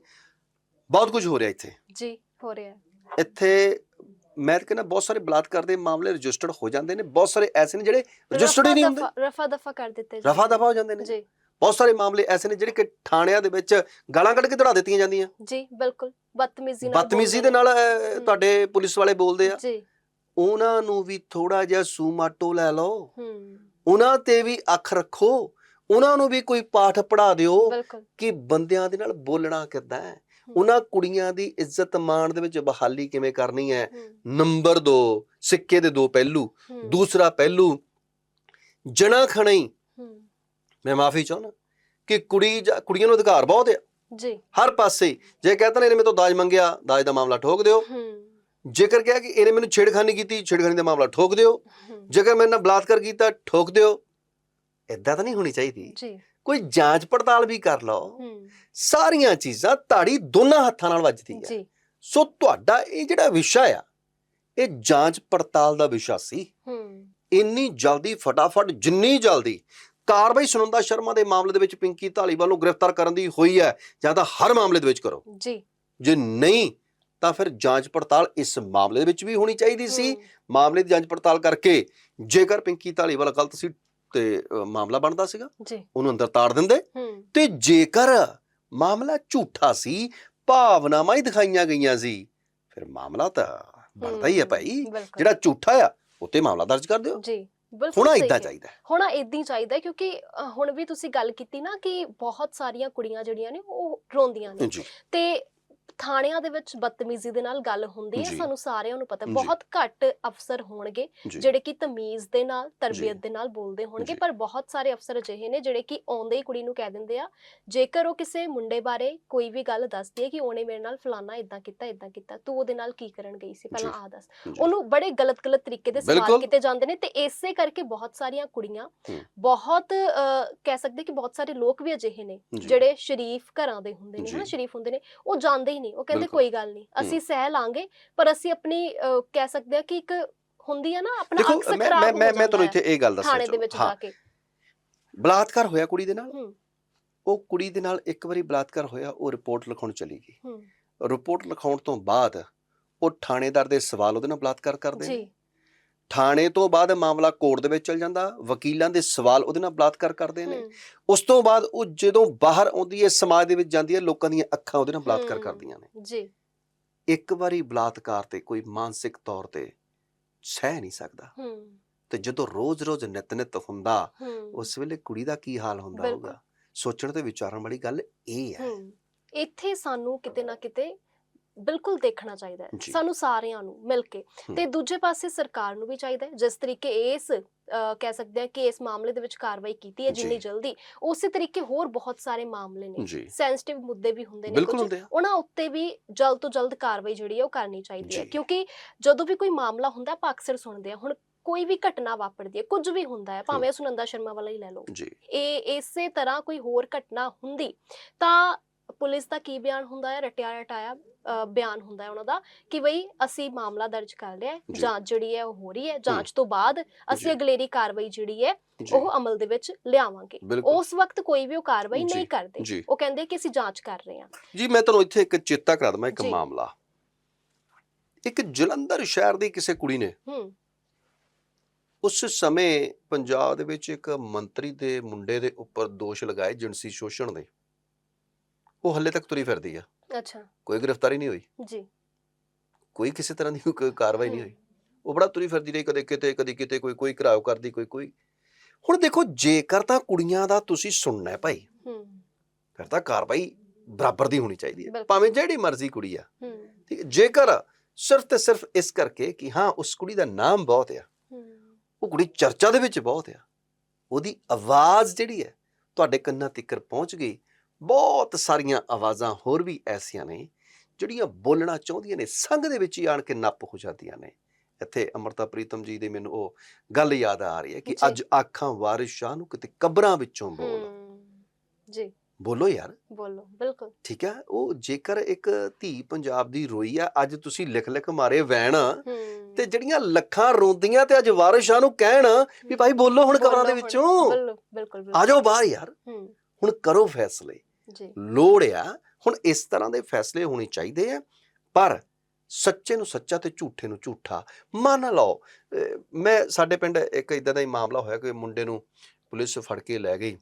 ਬਹੁਤ ਕੁਝ ਹੋ ਰਿਹਾ ਇੱਥੇ। ਜੀ ਹੋ ਰਿਹਾ। ਇੱਥੇ ਮੈਂ ਕਹਿੰਦਾ ਬਹੁਤ ਸਾਰੇ ਬਲਾਤਕਾਰ ਦੇ ਮਾਮਲੇ ਰਜਿਸਟਰਡ ਹੋ ਜਾਂਦੇ ਨੇ। ਬਹੁਤ ਸਾਰੇ ਐਸੇ ਨੇ ਜਿਹੜੇ ਰਜਿਸਟਰਡ ਹੀ ਨਹੀਂ ਹੁੰਦੇ। ਰਫਾ- ਦਫਾ ਕਰ ਦਿੱਤੇ ਰਫਾ ਦਫਾ ਹੋ ਜਾਂਦੇ ਨੇ। ਜੀ। ਬਹੁਤ ਸਾਰੇ ਮਾਮਲੇ ਐਸੇ ਨੇ ਜਿਹੜੇ ਕਿ ਥਾਣਿਆਂ ਦੇ ਵਿੱਚ ਗਾਲਾਂ ਕੱਢ ਕੇ ਦੜਾ ਦਿੱਤੀਆਂ ਜਾਂਦੀਆਂ। ਜੀ ਬਿਲਕੁਲ। ਬਦਤਮੀਜ਼ੀ ਨਾਲ ਬਦਤਮੀਜ਼ੀ ਦੇ ਨਾਲ। ਤੁਹਾਡੇ ਪੁਲਿਸ ਵਾਲੇ ਬੋਲਦੇ ਆ। ਜੀ। ਉਹਨਾਂ ਨੂੰ ਵੀ ਥੋੜਾ ਜਿਹਾ ਸੂਮਾਟੋ ਲੈ ਲਓ। ਉਹਨਾਂ ਤੇ ਵੀ ਅੱਖ ਰੱਖੋ। ਉਹਨਾਂ ਨੂੰ ਵੀ ਕੋਈ ਪਾਠ ਪੜਾ ਦਿਓ ਕਿ ਬੰਦਿਆਂ ਦੇ ਨਾਲ ਬੋਲਣਾ ਕਿੱਦਾਂ ਹੈ। ਉਹਨਾਂ ਕੁੜੀਆਂ ਦੀ ਇੱਜ਼ਤ ਮਾਣ ਦੇ ਵਿੱਚ ਬਹਾਲੀ ਕਿਵੇਂ ਕਰਨੀ ਹੈ? ਨੰਬਰ 2 ਸਿੱਕੇ ਦੇ ਦੋ ਪਹਿਲੂ। ਦੂਸਰਾ ਪਹਿਲੂ ਜਣਾ ਖਣਈ ਮੈਂ ਮਾਫੀ ਚਾਹੁੰਦਾ ਕਿ ਕੁੜੀ ਜਾਂ- ਕੁੜੀਆਂ ਨੂੰ ਅਧਿਕਾਰ ਬਹੁਤ ਆ। ਜੀ। ਹਰ ਪਾਸੇ ਜੇ ਕਹਤਾ ਨੇ ਇਹਨੇ ਤੋਂ ਦਾਜ ਮੰਗਿਆ ਦਾਜ ਦਾ ਮਾਮਲਾ ਠੋਕ ਦਿਓ। ਹੂੰ। ਜੇਕਰ ਕਿਹਾ ਕਿ ਇਹਨੇ ਮੈਨੂੰ ਛੇੜਖਾਨੀ ਕੀਤੀ ਛੇੜਖਾਨੀ ਦਾ ਮਾਮਲਾ ਠੋਕ ਦਿਓ। ਜੇਕਰ ਮੇਰੇ ਨਾਲ ਬਲਾਤਕਾਰ ਕੀਤਾ ਠੋਕ ਦਿਓ। ਇਦਾਂ ਤਾਂ ਨਹੀਂ ਹੋਣੀ ਚਾਹੀਦੀ। ਜੀ। ਕੋਈ ਜਾਂਚ ਪੜਤਾਲ ਵੀ ਕਰ ਲਓ। ਸਾਰੀਆਂ ਚੀਜ਼ਾਂ ਤਾੜੀ ਦੋਨਾਂ ਹੱਥਾਂ ਨਾਲ ਵੱਜਦੀ ਹੈ ਜੀ। ਸੋ ਤੁਹਾਡਾ ਇਹ ਜਿਹੜਾ ਵਿਸ਼ਾ ਆ ਇਹ ਜਾਂਚ ਪੜਤਾਲ ਦਾ ਵਿਸ਼ਾ ਸੀ। ਹੂੰ। ਇੰਨੀ ਜਲਦੀ ਫਟਾਫਟ ਜਿੰਨੀ ਜਲਦੀ ਕਾਰਵਾਈ ਸੁਨੰਦਾ ਸ਼ਰਮਾ ਦੇ ਮਾਮਲੇ ਦੇ ਵਿੱਚ ਪਿੰਕੀ ਢਾਲੀਵਾਲ ਨੂੰ ਗ੍ਰਿਫਤਾਰ ਕਰਨ ਦੀ ਹੋਈ ਹੈ ਜਾਂ ਤਾਂ ਹਰ ਮਾਮਲੇ ਦੇ ਵਿੱਚ ਕਰੋ। ਜੀ। ਜੇ ਨਹੀਂ ਤਾਂ ਫਿਰ ਜਾਂਚ ਪੜਤਾਲ ਇਸ ਮਾਮਲੇ ਦੇ ਵਿੱਚ ਵੀ ਹੋਣੀ ਚਾਹੀਦੀ ਸੀ। ਮਾਮਲੇ ਦੀ ਜਾਂਚ ਪੜਤਾਲ ਕਰਕੇ ਜੇਕਰ ਪਿੰਕੀ ਢਾਲੀਵਾਲ ਗਲਤ ਸੀ ਤੇ ਮਾਮਲਾ ਬਣਦਾ ਸੀਗਾ ਜੀ। ਉਹਨੂੰ ਅੰਦਰ ਤਾੜ ਦਿੰਦੇ। ਤੇ ਜੇਕਰ ਮਾਮਲਾ ਝੂਠਾ ਸੀ ਭਾਵਨਾਵਾਂ ਹੀ ਦਿਖਾਈਆਂ ਗਈਆਂ ਸੀ ਫਿਰ ਮਾਮਲਾ ਤਾਂ ਬਣਦਾ ਹੀ ਹੈ ਭਾਈ। ਜਿਹੜਾ ਝੂਠਾ ਆ ਉੱਤੇ ਮਾਮਲਾ ਦਰਜ ਕਰ ਦਿਓ। ਜੀ। ਹੋਣਾ ਇਦਾਂ। ਚਾਹੀਦਾ। ਹੋਣਾ ਇਦਾਂ ਹੀ ਚਾਹੀਦਾ ਕਿਉਂਕਿ ਹੁਣ ਵੀ ਤੁਸੀਂ ਗੱਲ ਕੀਤੀ ਨਾ ਕਿ ਬਹੁਤ ਸਾਰੀਆਂ ਕੁੜੀਆਂ ਜਿਹੜੀਆਂ ਨੇ ਉਹ ਰੋਂਦੀਆਂ ਨੇ ਤੇ ਥਾਣਿਆਂ ਦੇ ਵਿੱਚ ਬਦਤਮੀਜ਼ੀ ਦੇ ਨਾਲ ਗੱਲ ਹੁੰਦੀ ਹੈ ਜੀ। ਸਾਨੂੰ ਸਾਰਿਆਂ ਨੂੰ ਪਤਾ ਜੀ। ਬਹੁਤ ਘੱਟ ਅਫਸਰ ਹੋਣਗੇ ਜੀ ਜਿਹੜੇ ਕਿ ਤਮੀਜ਼ ਦੇ ਨਾਲ ਤਰਬੀਅਤ। ਦੇ ਨਾਲ ਬੋਲਦੇ ਹੋਣਗੇ ਜੀ। ਪਰ ਬਹੁਤ ਸਾਰੇ ਅਫਸਰ ਅਜਿਹੇ ਨੇ ਜਿਹੜੇ ਕਿ ਆਉਂਦੇ ਹੀ ਕੁੜੀ ਨੂੰ ਕਹਿ ਦਿੰਦੇ ਆ ਜੇਕਰ ਉਹ ਕਿਸੇ ਮੁੰਡੇ ਬਾਰੇ ਕੋਈ ਵੀ ਗੱਲ ਦੱਸਦੀ ਹੈ ਕਿ ਉਹਨੇ ਮੇਰੇ ਨਾਲ ਫਲਾਨਾ ਇਦਾਂ ਕੀਤਾ ਇਦਾਂ ਕੀਤਾ ਤੂੰ ਉਹਦੇ ਨਾਲ ਕੀ ਕਰਨ ਗਈ ਸੀ ਪਹਿਲਾਂ। ਆ ਦੱਸ ਜੀ। ਉਹਨੂੰ ਬੜੇ ਗਲਤ ਗਲਤ ਤਰੀਕੇ ਦੇ ਸਵਾਲ ਬਿਲਕੁਲ। ਕੀਤੇ ਜਾਂਦੇ ਨੇ ਤੇ ਇਸੇ ਕਰਕੇ ਬਹੁਤ ਸਾਰੀਆਂ ਕੁੜੀਆਂ ਹੂੰ। ਬਹੁਤ ਕਹਿ ਸਕਦੇ ਕਿ ਬਹੁਤ ਸਾਰੇ ਲੋਕ ਵੀ ਅਜਿਹੇ ਨੇ ਜੀ। ਜਿਹੜੇ ਸ਼ਰੀਫ ਘਰਾਂ ਦੇ ਹੁੰਦੇ ਨੇ ਜੀ। ਹਨਾ ਸ਼ਰੀਫ ਹੁੰਦੇ ਨੇ ਉਹ ਜਾਂਦੇ ਹੀ ਨਹੀਂ ਉਹ ਕਹਿੰਦੇ ਬਿਲਕੁਲ। ਕੋਈ ਗੱਲ ਨਹੀਂ ਅਸੀਂ ਸਹਿ ਲਾਂਗੇ ਪਰ ਅਸੀਂ ਆਪਣੀ ਕਹਿ ਸਕਦੇ ਆ ਕਿ ਇੱਕ ਹੁੰਦੀ ਆ ਨਾ ਆਪਣਾ ਦੇਖੋ ਅਕਸ ਮੈਂ ਖਰਾਬ ਮੈਂ ਹੋ ਮੈਂ ਮੈਂ ਜਾਂਦਾ ਤੁਹਾਨੂੰ ਹੈ ਇੱਥੇ ਇਹ ਗੱਲ ਦੱਸਣਾ ਥਾਣੇ ਦੇ ਵਿੱਚ ਚਾਹੁੰਦਾ। ਜਾ ਹਾਂ ਕੇ। ਬਲਾਤਕਾਰ ਹੋਇਆ ਕੁੜੀ ਦੇ ਨਾਲ? ਹੂੰ। ਉਹ ਕੁੜੀ ਦੇ ਨਾਲ ਇੱਕ ਵਾਰੀ ਬਲਾਤਕਾਰ ਹੋਇਆ ਉਹ ਰਿਪੋਰਟ ਲਿਖਾਉਣ ਚਲੀ ਗਈ। ਹੂੰ। ਰਿਪੋਰਟ ਲਿਖਾਉਣ ਤੋਂ ਬਾਅਦ ਉਹ ਥਾਣੇਦਾਰ ਦੇ ਸਵਾਲ ਉਹਦੇ ਨਾਲ ਬਲਾਤਕਾਰ ਕਰਦੇ ਨੇ? ਜੀ। ਥਾਣੇ ਤੋਂ ਬਾਅਦ ਮਾਮਲਾ ਕੋਰਟ ਦੇ ਵਿੱਚ ਚਲ ਜਾਂਦਾ ਵਕੀਲਾਂ ਦੇ ਸਵਾਲ ਉਹਦੇ ਨਾਲ ਬਲਾਤਕਾਰ ਕਰਦੇ ਨੇ। ਉਸ ਤੋਂ ਬਾਅਦ ਉਹ ਜਦੋਂ ਬਾਹਰ ਆਉਂਦੀ ਹੈ ਸਮਾਜ ਦੇ ਵਿੱਚ ਜਾਂਦੀ ਹੈ ਲੋਕਾਂ ਦੀਆਂ ਅੱਖਾਂ ਉਹਦੇ ਨਾਲ ਬਲਾਤਕਾਰ। ਕਰਦੀਆਂ ਨੇ। ਜੀ। ਇੱਕ ਵਾਰੀ ਬਲਾਤਕਾਰ ਤੇ ਕੋਈ ਮਾਨਸਿਕ ਤੌਰ ਤੇ ਸਹਿ ਨਹੀਂ ਸਕਦਾ। ਹੂੰ। ਤੇ ਜਦੋਂ ਰੋਜ਼-ਰੋਜ਼ ਨਿਤ-ਨਿਤ ਹੁੰਦਾ ਉਸ ਵੇਲੇ ਕੁੜੀ ਦਾ ਕੀ ਹਾਲ ਹੁੰਦਾ। ਹੋਊਗਾ? ਸੋਚਣ ਤੇ ਵਿਚਾਰਨ ਵਾਲੀ ਗੱਲ ਇਹ ਹੂੰ। ਇੱਥੇ ਸਾਨੂੰ ਕਿਤੇ ਨਾ ਕਿਤੇ ਬਿਲਕੁਲ ਦੇਖਣਾ ਚਾਹੀਦਾ ਹੈ। ਸਾਨੂੰ ਸਾਰਿਆਂ ਨੂੰ ਮਿਲ ਕੇ। ਤੇ ਦੂਜੇ ਪਾਸੇ ਸਰਕਾਰ ਨੂੰ ਵੀ ਚਾਹੀਦਾ ਹੈ ਜਿਸ ਤਰੀਕੇ ਇਸ ਕਹਿ ਸਕਦੇ ਆ ਕਿ ਇਸ ਮਾਮਲੇ ਦੇ ਵਿੱਚ ਕਾਰਵਾਈ ਕੀਤੀ ਹੈ ਜਿੰਨੀ। ਜਲਦੀ ਉਸੇ ਤਰੀਕੇ ਹੋਰ ਬਹੁਤ ਸਾਰੇ ਮਾਮਲੇ ਨੇ ਸੈਂਸਿਟਿਵ ਮੁੱਦੇ ਵੀ ਹੁੰਦੇ ਨੇ ਕੁਝ ਆ ਉਹਨਾਂ ਉੱਤੇ ਵੀ ਜਲਦ ਤੋਂ ਜਲਦ ਕਾਰਵਾਈ ਜਿਹੜੀ ਹੈ ਉਹ ਕਰਨੀ ਚਾਹੀਦੀ ਹੈ। ਕਿਉਂਕਿ ਜਦੋਂ ਵੀ ਕੋਈ ਮਾਮਲਾ ਹੁੰਦਾ ਆਪਾਂ ਅਕਸਰ ਸੁਣਦੇ ਹਾਂ ਹੁਣ ਕੋਈ ਵੀ ਘਟਨਾ ਵਾਪਰਦੀ ਹੈ ਕੁਝ ਵੀ ਹੁੰਦਾ ਹੈ ਭਾਵੇਂ ਸੁਨੰਦਾ ਸ਼ਰਮਾ ਵਾਲਾ ਹੀ ਲੈ ਲਓ ਇਹ ਇਸੇ ਤਰ੍ਹਾਂ ਕੋਈ ਹੋਰ ਘਟਨਾ ਹੁੰਦੀ ਤਾਂ ਪੁਲਿਸ ਦਾ ਕੀ ਬਿਆਨ ਹੁੰਦਾ ਹੈ? ਰਟਿਆ ਰਟਾਇਆ ਬਿਆਨ ਹੁੰਦਾ ਹੈ ਉਹਨਾਂ ਦਾ ਕਿ ਬਈ ਅਸੀਂ ਮਾਮਲਾ ਦਰਜ ਕਰ ਲਿਆ ਹੈ। ਜਾਂਚ ਜਿਹੜੀ ਹੈ ਉਹ ਹੋ ਰਹੀ ਹੈ ਜਾਂਚ ਤੋਂ ਬਾਅਦ ਅਸੀਂ। ਅਗਲੇਰੀ ਕਾਰਵਾਈ ਜਿਹੜੀ ਹੈ ਉਹ ਅਮਲ ਦੇ ਵਿੱਚ ਲਿਆਵਾਂਗੇ। ਉਸ ਵਕਤ ਕੋਈ ਵੀ ਉਹ ਕਾਰਵਾਈ ਨਹੀਂ ਕਰਦੇ। ਉਹ ਕਹਿੰਦੇ ਕਿ ਅਸੀਂ ਜਾਂਚ ਕਰ ਰਹੇ ਹਾਂ। ਜੀ ਮੈਂ ਤੁਹਾਨੂੰ ਇੱਥੇ ਇੱਕ ਚੇਤਾ ਕਰਾ ਦਵਾਂ ਇੱਕ। ਮਾਮਲਾ। ਇੱਕ ਜਲੰਧਰ ਸ਼ਹਿਰ ਦੀ ਕਿਸੇ ਕੁੜੀ ਨੇ ਹੂੰ। ਉਸ ਸਮੇਂ ਪੰਜਾਬ ਦੇ ਵਿੱਚ ਇੱਕ ਮੰਤਰੀ ਦੇ ਮੁੰਡੇ ਦੇ ਉੱਪਰ ਦੋਸ਼ ਲਗਾਏ ਜਿਨਸੀ ਸ਼ੋਸ਼ਣ ਦੇ। ਉਹ ਹੱਲੇ ਤੱਕ ਤੁਰੀ ਫਿਰਦੀ ਆ। ਅੱਛਾ। ਕੋਈ ਗ੍ਰਿਫਤਾਰੀ ਨਹੀਂ ਹੋਈ। ਜੀ। ਕੋਈ ਕਿਸੇ ਤਰ੍ਹਾਂ ਦੀ ਕੋਈ ਕਾਰਵਾਈ ਨਹੀਂ। ਹੋਈ। ਉਹ ਬੜਾ ਤੁਰੀ ਫਿਰਦੀ ਰਹੀ ਕਦੇ ਕਿਤੇ ਕਦੀ ਕਿਤੇ ਕੋਈ ਕੋਈ ਘਰਾਓ ਕਰਦੀ ਕੋਈ ਕੋਈ। ਹੁਣ ਦੇਖੋ ਜੇਕਰ ਤਾਂ ਕੁੜੀਆਂ ਦਾ ਤੁਸੀਂ ਸੁਣਨਾ ਹੈ ਭਾਈ ਹੂੰ। ਫਿਰ ਤਾਂ ਕਾਰਵਾਈ ਬਰਾਬਰ ਦੀ ਹੋਣੀ ਚਾਹੀਦੀ ਹੈ। ਭਾਵੇਂ ਜਿਹੜੀ ਮਰਜ਼ੀ ਕੁੜੀ ਆ। ਹੂੰ। ਠੀਕ ਜੇਕਰ ਸਿਰਫ ਤੇ ਸਿਰਫ ਇਸ ਕਰਕੇ ਕਿ ਹਾਂ ਉਸ ਕੁੜੀ ਦਾ ਨਾਮ ਬਹੁਤ ਆ ਹੂੰ। ਉਹ ਕੁੜੀ ਚਰਚਾ ਦੇ ਵਿੱਚ ਬਹੁਤ ਆ ਉਹਦੀ ਆਵਾਜ਼ ਜਿਹੜੀ ਹੈ ਤੁਹਾਡੇ ਕੰਨਾਂ ਤੱਕ ਪਹੁੰਚ ਗਈ ਬਹੁਤ ਸਾਰੀਆਂ ਆਵਾਜ਼ਾਂ ਹੋਰ ਵੀ ਐਸੀਆਂ ਨੇ ਜਿਹੜੀਆਂ ਬੋਲਣਾ ਚਾਹੁੰਦੀਆਂ ਨੇ ਸੰਗ ਦੇ ਵਿੱਚ ਹੀ ਆਣ ਕੇ ਨੱਪ ਹੋ ਜਾਂਦੀਆਂ ਨੇ। ਇੱਥੇ ਅਮਰਤਾ ਪ੍ਰੀਤਮ ਜੀ ਦੀ ਮੈਨੂੰ ਉਹ ਗੱਲ ਯਾਦ ਆ ਰਹੀ ਹੈ ਕਿ। ਅੱਜ ਆਖਾਂ ਵਾਰਿਸ ਸ਼ਾਹ ਨੂੰ ਕਿਤੇ ਕਬਰਾਂ ਵਿੱਚੋਂ ਬੋਲ। ਜੀ। ਬੋਲੋ ਯਾਰ। ਬੋਲੋ ਬਿਲਕੁਲ। ਠੀਕ ਹੈ ਉਹ ਜੇਕਰ ਇੱਕ ਧੀ ਪੰਜਾਬ ਦੀ ਰੋਈ ਆ ਅੱਜ ਤੁਸੀਂ ਲਿਖ ਲਿਖ ਮਾਰੇ ਵੈਣ ਤੇ ਜਿਹੜੀਆਂ ਲੱਖਾਂ ਰੋਂਦੀਆਂ ਤੇ ਅੱਜ ਵਾਰਿਸ ਸ਼ਾਹ ਨੂੰ ਕਹਿਣ ਵੀ ਭਾਈ ਬੋਲੋ ਹੁਣ ਕਬਰਾਂ ਦੇ। ਵਿੱਚੋਂ। ਬਿਲਕੁਲ ਬਿਲਕੁਲ। ਆ ਬਿਲਕੁਲ। ਜਾਓ ਬਾਹਰ ਯਾਰ। ਹੁਣ ਕਰੋ ਫੈਸਲੇ। ਲੋੜ ਆ, ਹੁਣ ਇਸ ਤਰ੍ਹਾਂ ਦੇ ਫੈਸਲੇ ਹੋਣੇ ਚਾਹੀਦੇ ਆ, ਪਰ ਸੱਚੇ ਨੂੰ ਸੱਚਾ ਤੇ ਝੂਠੇ ਨੂੰ ਝੂਠਾ, ਮੰਨ ਲਓ ਮੈਂ ਸਾਡੇ ਪਿੰਡ ਇੱਕ ਇਦਾਂ ਦਾ ਹੀ ਮਾਮਲਾ ਹੋਇਆ ਕਿ ਮੁੰਡੇ ਨੂੰ ਪੁਲਿਸ ਫੜ ਕੇ ਲੈ ਗਈ।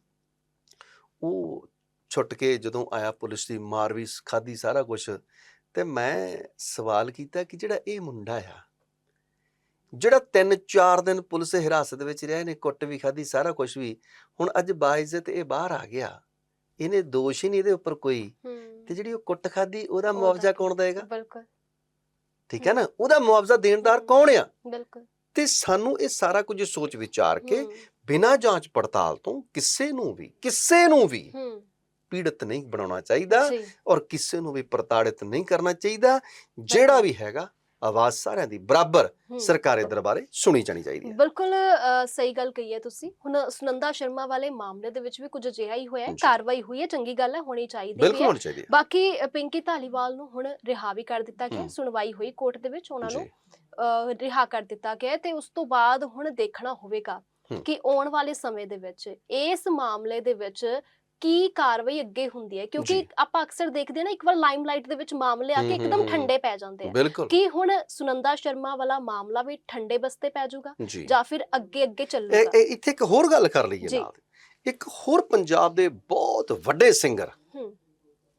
ਉਹ ਛੁੱਟ ਕੇ ਜਦੋਂ ਆਇਆ ਪੁਲਿਸ ਦੀ ਮਾਰ ਵੀ ਖਾਦੀ ਸਾਰਾ ਕੁਝ ਤੇ ਮੈਂ ਸਵਾਲ ਕੀਤਾ ਕਿ ਜਿਹੜਾ ਇਹ ਮੁੰਡਾ ਆ, ਜਿਹੜਾ 3-4 ਦਿਨ ਪੁਲਿਸ ਹਿਰਾਸਤ ਵਿੱਚ ਰਿਹਾ ਨੇ ਕੁੱਟ ਵੀ ਖਾਦੀ ਸਾਰਾ ਕੁਝ ਵੀ, ਹੁਣ ਅੱਜ ਬਾਇਜ਼ਤ ਇਹ ਬਾਹਰ ਆ ਗਿਆ। ਇਹਨੇ ਦੋਸ਼ ਹੀ ਨਹੀਂ ਇਹਦੇ ਉੱਪਰ ਕੋਈ। ਤੇ ਜਿਹੜੀ ਉਹ ਕੁੱਟ ਖਾਦੀ ਉਹਦਾ ਮੁਆਵਜ਼ਾ? ਕੌਣ ਦੇਗਾ ਬਿਲਕੁਲ। ਠੀਕ ਹੈ ਨਾ? ਉਹਦਾ ਮੁਆਵਜ਼ਾ ਦੇਣਦਾਰ ਕੌਣ ਆ? ਬਿਲਕੁਲ। ਤੇ ਸਾਨੂੰ ਇਹ ਸਾਰਾ ਕੁਝ ਸੋਚ ਵਿਚਾਰ ਕੇ ਬਿਨਾਂ ਜਾਂਚ ਪੜਤਾਲ ਤੋਂ ਕਿਸੇ ਨੂੰ ਵੀ ਕਿਸੇ ਨੂੰ ਵੀ ਪੀੜਤ ਨਹੀਂ ਬਣਾਉਣਾ ਚਾਹੀਦਾ ਔਰ ਕਿਸੇ ਨੂੰ ਵੀ ਪ੍ਰਤਾੜਿਤ ਨਹੀਂ ਕਰਨਾ ਚਾਹੀਦਾ। ਜਿਹੜਾ ਵੀ ਹੈਗਾ ਆਵਾਜ਼ ਸਾਰਿਆਂ ਦੀ ਬਰਾਬਰ ਹੂੰ। ਸਰਕਾਰੀ ਦਰਬਾਰੇ ਸੁਣੀ ਜਾਣੀ ਚਾਹੀਦੀ ਹੈ ਬਿਲਕੁਲ ਸਹੀ ਗੱਲ ਕਹੀ ਹੈ ਤੁਸੀਂ ਹੁਣ ਸੁਨੰਦਾ ਸ਼ਰਮਾ ਵਾਲੇ ਮਾਮਲੇ ਦੇ ਵਿੱਚ ਵੀ ਕੁਝ ਅਜਿਹਾ ਹੀ ਹੋਇਆ ਹੈ। ਕਾਰਵਾਈ ਹੋਈ ਹੈ ਚੰਗੀ ਗੱਲ ਹੈ ਹੋਣੀ ਚਾਹੀਦੀ ਵੀ ਬਿਲਕੁਲ ਹੈ ਹੋਣੀ ਚਾਹੀਦੀ ਹੈ ਬਾਕੀ ਪਿੰਕੀ ਧਾਲੀਵਾਲ ਨੂੰ ਹੁਣ ਰਿਹਾ ਵੀ ਕਰ ਦਿੱਤਾ ਗਿਆ ਹੂੰ। ਸੁਣਵਾਈ ਹੋਈ ਕੋਰਟ ਦੇ ਵਿੱਚ ਉਹਨਾਂ ਨੂੰ ਰਿਹਾ ਕਰ ਦਿੱਤਾ ਗਿਆ ਹੈ ਤੇ ਉਸ ਤੋਂ ਬਾਅਦ ਹੁਣ ਦੇਖਣਾ ਹੋਵੇਗਾ ਹੂੰ। ਕਿ ਆਉਣ ਵਾਲੇ ਸਮੇਂ ਦੇ ਵਿੱਚ ਇਸ ਮਾਮਲੇ ਦੇ ਵਿੱਚ ਕੀ ਕਾਰਵਾਈ ਅੱਗੇ ਹੁੰਦੀ ਹੈ? ਕਿਉਂਕਿ। ਆਪਾਂ ਅਕਸਰ ਦੇਖਦੇ ਨਾ ਇੱਕ ਵਾਰ ਲਾਈਮਲਾਈਟ ਦੇ ਵਿੱਚ ਮਾਮਲੇ ਆ ਕੇ ਇੱਕਦਮ। ਠੰਡੇ ਪੈ ਜਾਂਦੇ ਆ। ਕੀ ਹੁਣ ਸੁਨੰਦਾ ਸ਼ਰਮਾ ਵਾਲਾ ਮਾਮਲਾ ਵੀ ਠੰਡੇ ਬਸਤੇ ਪੈ ਜਾਊਗਾ? ਜੀ। ਫਿਰ ਅੱਗੇ ਅੱਗੇ ਚੱਲੂਗਾ? ਇੱਥੇ ਇੱਕ ਹੋਰ ਗੱਲ ਕਰ ਲਈਏ। ਨਾਲ। ਇੱਕ ਹੋਰ ਪੰਜਾਬ ਦੇ ਬਹੁਤ ਵੱਡੇ ਸਿੰਗਰ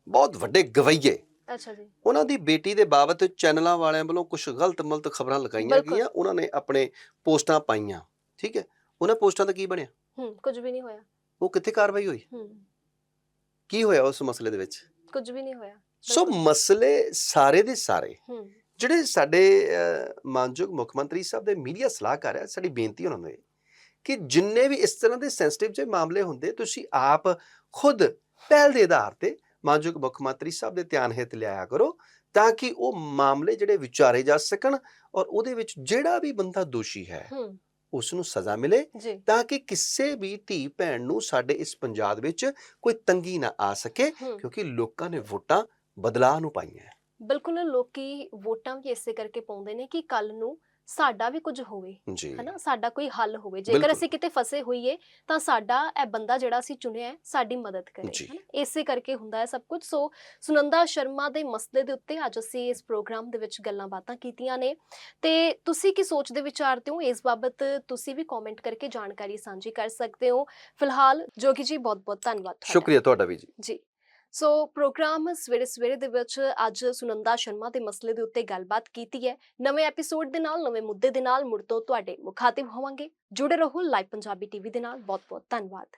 ਬਹੁਤ ਵੱਡੇ ਗਵਈਏ। ਅੱਛਾ ਜੀ। ਉਹਨਾਂ ਦੀ ਬੇਟੀ ਦੇ ਬਾਬਤ ਚੈਨਲਾਂ ਵਾਲਿਆਂ ਵੱਲੋਂ ਕੁਝ ਗਲਤ ਮਲਤ ਖਬਰਾਂ ਲਗਾਈਆਂ। ਗਈਆਂ। ਉਹਨਾਂ ਨੇ ਆਪਣੇ ਪੋਸਟਾਂ ਪਾਈਆਂ ਠੀਕ ਹੈ? ਉਹਨਾਂ ਪੋਸਟਾਂ ਦਾ ਕੀ ਬਣਿਆ? ਹੂੰ ਕੁਝ ਵੀ ਨਹੀਂ ਹੋਇਆ। ਉਹ ਕਿੱਥੇ ਕਾਰਵਾਈ ਹੋਈ? ਹੂੰ। ਕੀ ਹੋਇਆ ਉਸ ਮਸਲੇ ਦੇ ਵਿੱਚ? ਕੁਝ ਵੀ ਨਹੀਂ ਹੋਇਆ। ਸੋ। ਮਸਲੇ ਸਾਰੇ ਦੇ ਸਾਰੇ ਹੂੰ। ਜਿਹੜੇ ਸਾਡੇ ਮਾਨਯੋਗ ਮੁੱਖ ਮੰਤਰੀ ਸਾਹਿਬ ਦੇ ਮੀਡੀਆ ਸਲਾਹਕਾਰ ਹੈ ਸਾਡੀ ਬੇਨਤੀ ਉਹਨਾਂ ਨੂੰ ਕਿ ਜਿੰਨੇ ਵੀ ਇਸ ਤਰ੍ਹਾਂ ਦੇ ਸੈਂਸਿਟਿਵ ਜਿਹੇ ਮਾਮਲੇ ਹੁੰਦੇ ਤੁਸੀਂ ਆਪ ਖੁਦ ਪਹਿਲ ਦੇ ਆਧਾਰ ਤੇ ਮਾਨਯੋਗ ਮੁੱਖ ਮੰਤਰੀ ਸਾਹਿਬ ਦੇ ਧਿਆਨ ਹਿੱਤ ਲਿਆਇਆ ਕਰੋ ਤਾਂ ਕਿ ਉਹ ਮਾਮਲੇ ਜਿਹੜੇ ਵਿਚਾਰੇ ਜਾ ਸਕਣ ਔਰ ਉਹਦੇ ਵਿੱਚ ਜਿਹੜਾ ਵੀ ਬੰਦਾ ਦੋਸ਼ੀ ਹੂੰ। ਉਸ ਨੂੰ ਸਜ਼ਾ ਮਿਲੇ ਤਾਂ ਕਿ ਕਿਸੇ ਵੀ ਧੀ ਭੈਣ ਨੂੰ ਸਾਡੇ ਇਸ ਪੰਜਾਬ ਵਿੱਚ ਕੋਈ ਤੰਗੀ ਨਾ ਆ ਸਕੇ ਕਿਉਂਕਿ ਲੋਕਾਂ ਨੇ ਵੋਟਾਂ ਬਦਲਾਅ ਨੂੰ ਪਾਈਆਂ। ਬਿਲਕੁਲ ਲੋਕੀ ਵੋਟਾਂ ਵੀ ਇਸੇ ਕਰਕੇ ਪਾਉਂਦੇ ਨੇ ਕਿ ਕੱਲ ਨੂੰ ਸਾਡਾ ਵੀ ਕੁਝ ਹੋਵੇ ਜੀ। ਹਨਾ? ਸਾਡਾ ਕੋਈ ਹੱਲ ਹੋਵੇ। ਜੇਕਰ ਬਿਲਕੁਲ। ਅਸੀਂ ਕਿਤੇ ਫਸੇ ਹੋਈਏ ਤਾਂ ਸਾਡਾ ਇਹ ਬੰਦਾ ਜਿਹੜਾ ਅਸੀਂ ਚੁਣਿਆ ਹੈ ਸਾਡੀ ਮਦਦ ਕਰੇ ਜੀ। ਹਨਾ? ਇਸੇ ਕਰਕੇ ਹੁੰਦਾ ਹੈ ਸਭ ਕੁਝ। ਸੋ ਸੁਨੰਦਾ ਸ਼ਰਮਾ ਦੇ ਮਸਲੇ ਦੇ ਉੱਤੇ ਅੱਜ ਅਸੀਂ ਇਸ ਪ੍ਰੋਗਰਾਮ ਦੇ ਵਿੱਚ ਗੱਲਾਂ ਬਾਤਾਂ ਕੀਤੀਆਂ ਨੇ। ਤੇ ਤੁਸੀਂ ਕੀ ਸੋਚਦੇ ਵਿਚਾਰਦੇ ਹੋ ਇਸ ਬਾਬਤ ਤੁਸੀਂ ਵੀ ਕਮੈਂਟ ਕਰਕੇ ਜਾਣਕਾਰੀ ਸਾਂਝੀ ਕਰ ਸਕਦੇ ਹੋ। ਫਿਲਹਾਲ ਜੋਗੀ ਜੀ ਬਹੁਤ ਬਹੁਤ ਧੰਨਵਾਦ ਤੁਹਾਡਾ। ਸ਼ੁਕਰੀਆ ਤੁਹਾਡਾ ਵੀ ਜੀ। ਜੀ। ਸੋ ਪ੍ਰੋਗਰਾਮ ਸਵੇਰੇ ਸਵੇਰੇ ਦੇ ਵਿੱਚ ਅੱਜ ਸੁਨੰਦਾ ਸ਼ਰਮਾ ਦੇ ਮਸਲੇ ਦੇ ਉੱਤੇ ਗੱਲਬਾਤ ਕੀਤੀ ਹੈ। ਨਵੇਂ ਐਪੀਸੋਡ ਦੇ ਨਾਲ, ਨਵੇਂ ਮੁੱਦੇ ਦੇ ਨਾਲ ਮੁੜ ਤੋਂ ਤੁਹਾਡੇ ਮੁਖਾਤਿਬ ਹੋਵਾਂਗੇ। ਜੁੜੇ ਰਹੋ ਲਾਈਵ ਪੰਜਾਬੀ ਟੀਵੀ ਦੇ ਨਾਲ। ਬਹੁਤ ਬਹੁਤ ਧੰਨਵਾਦ।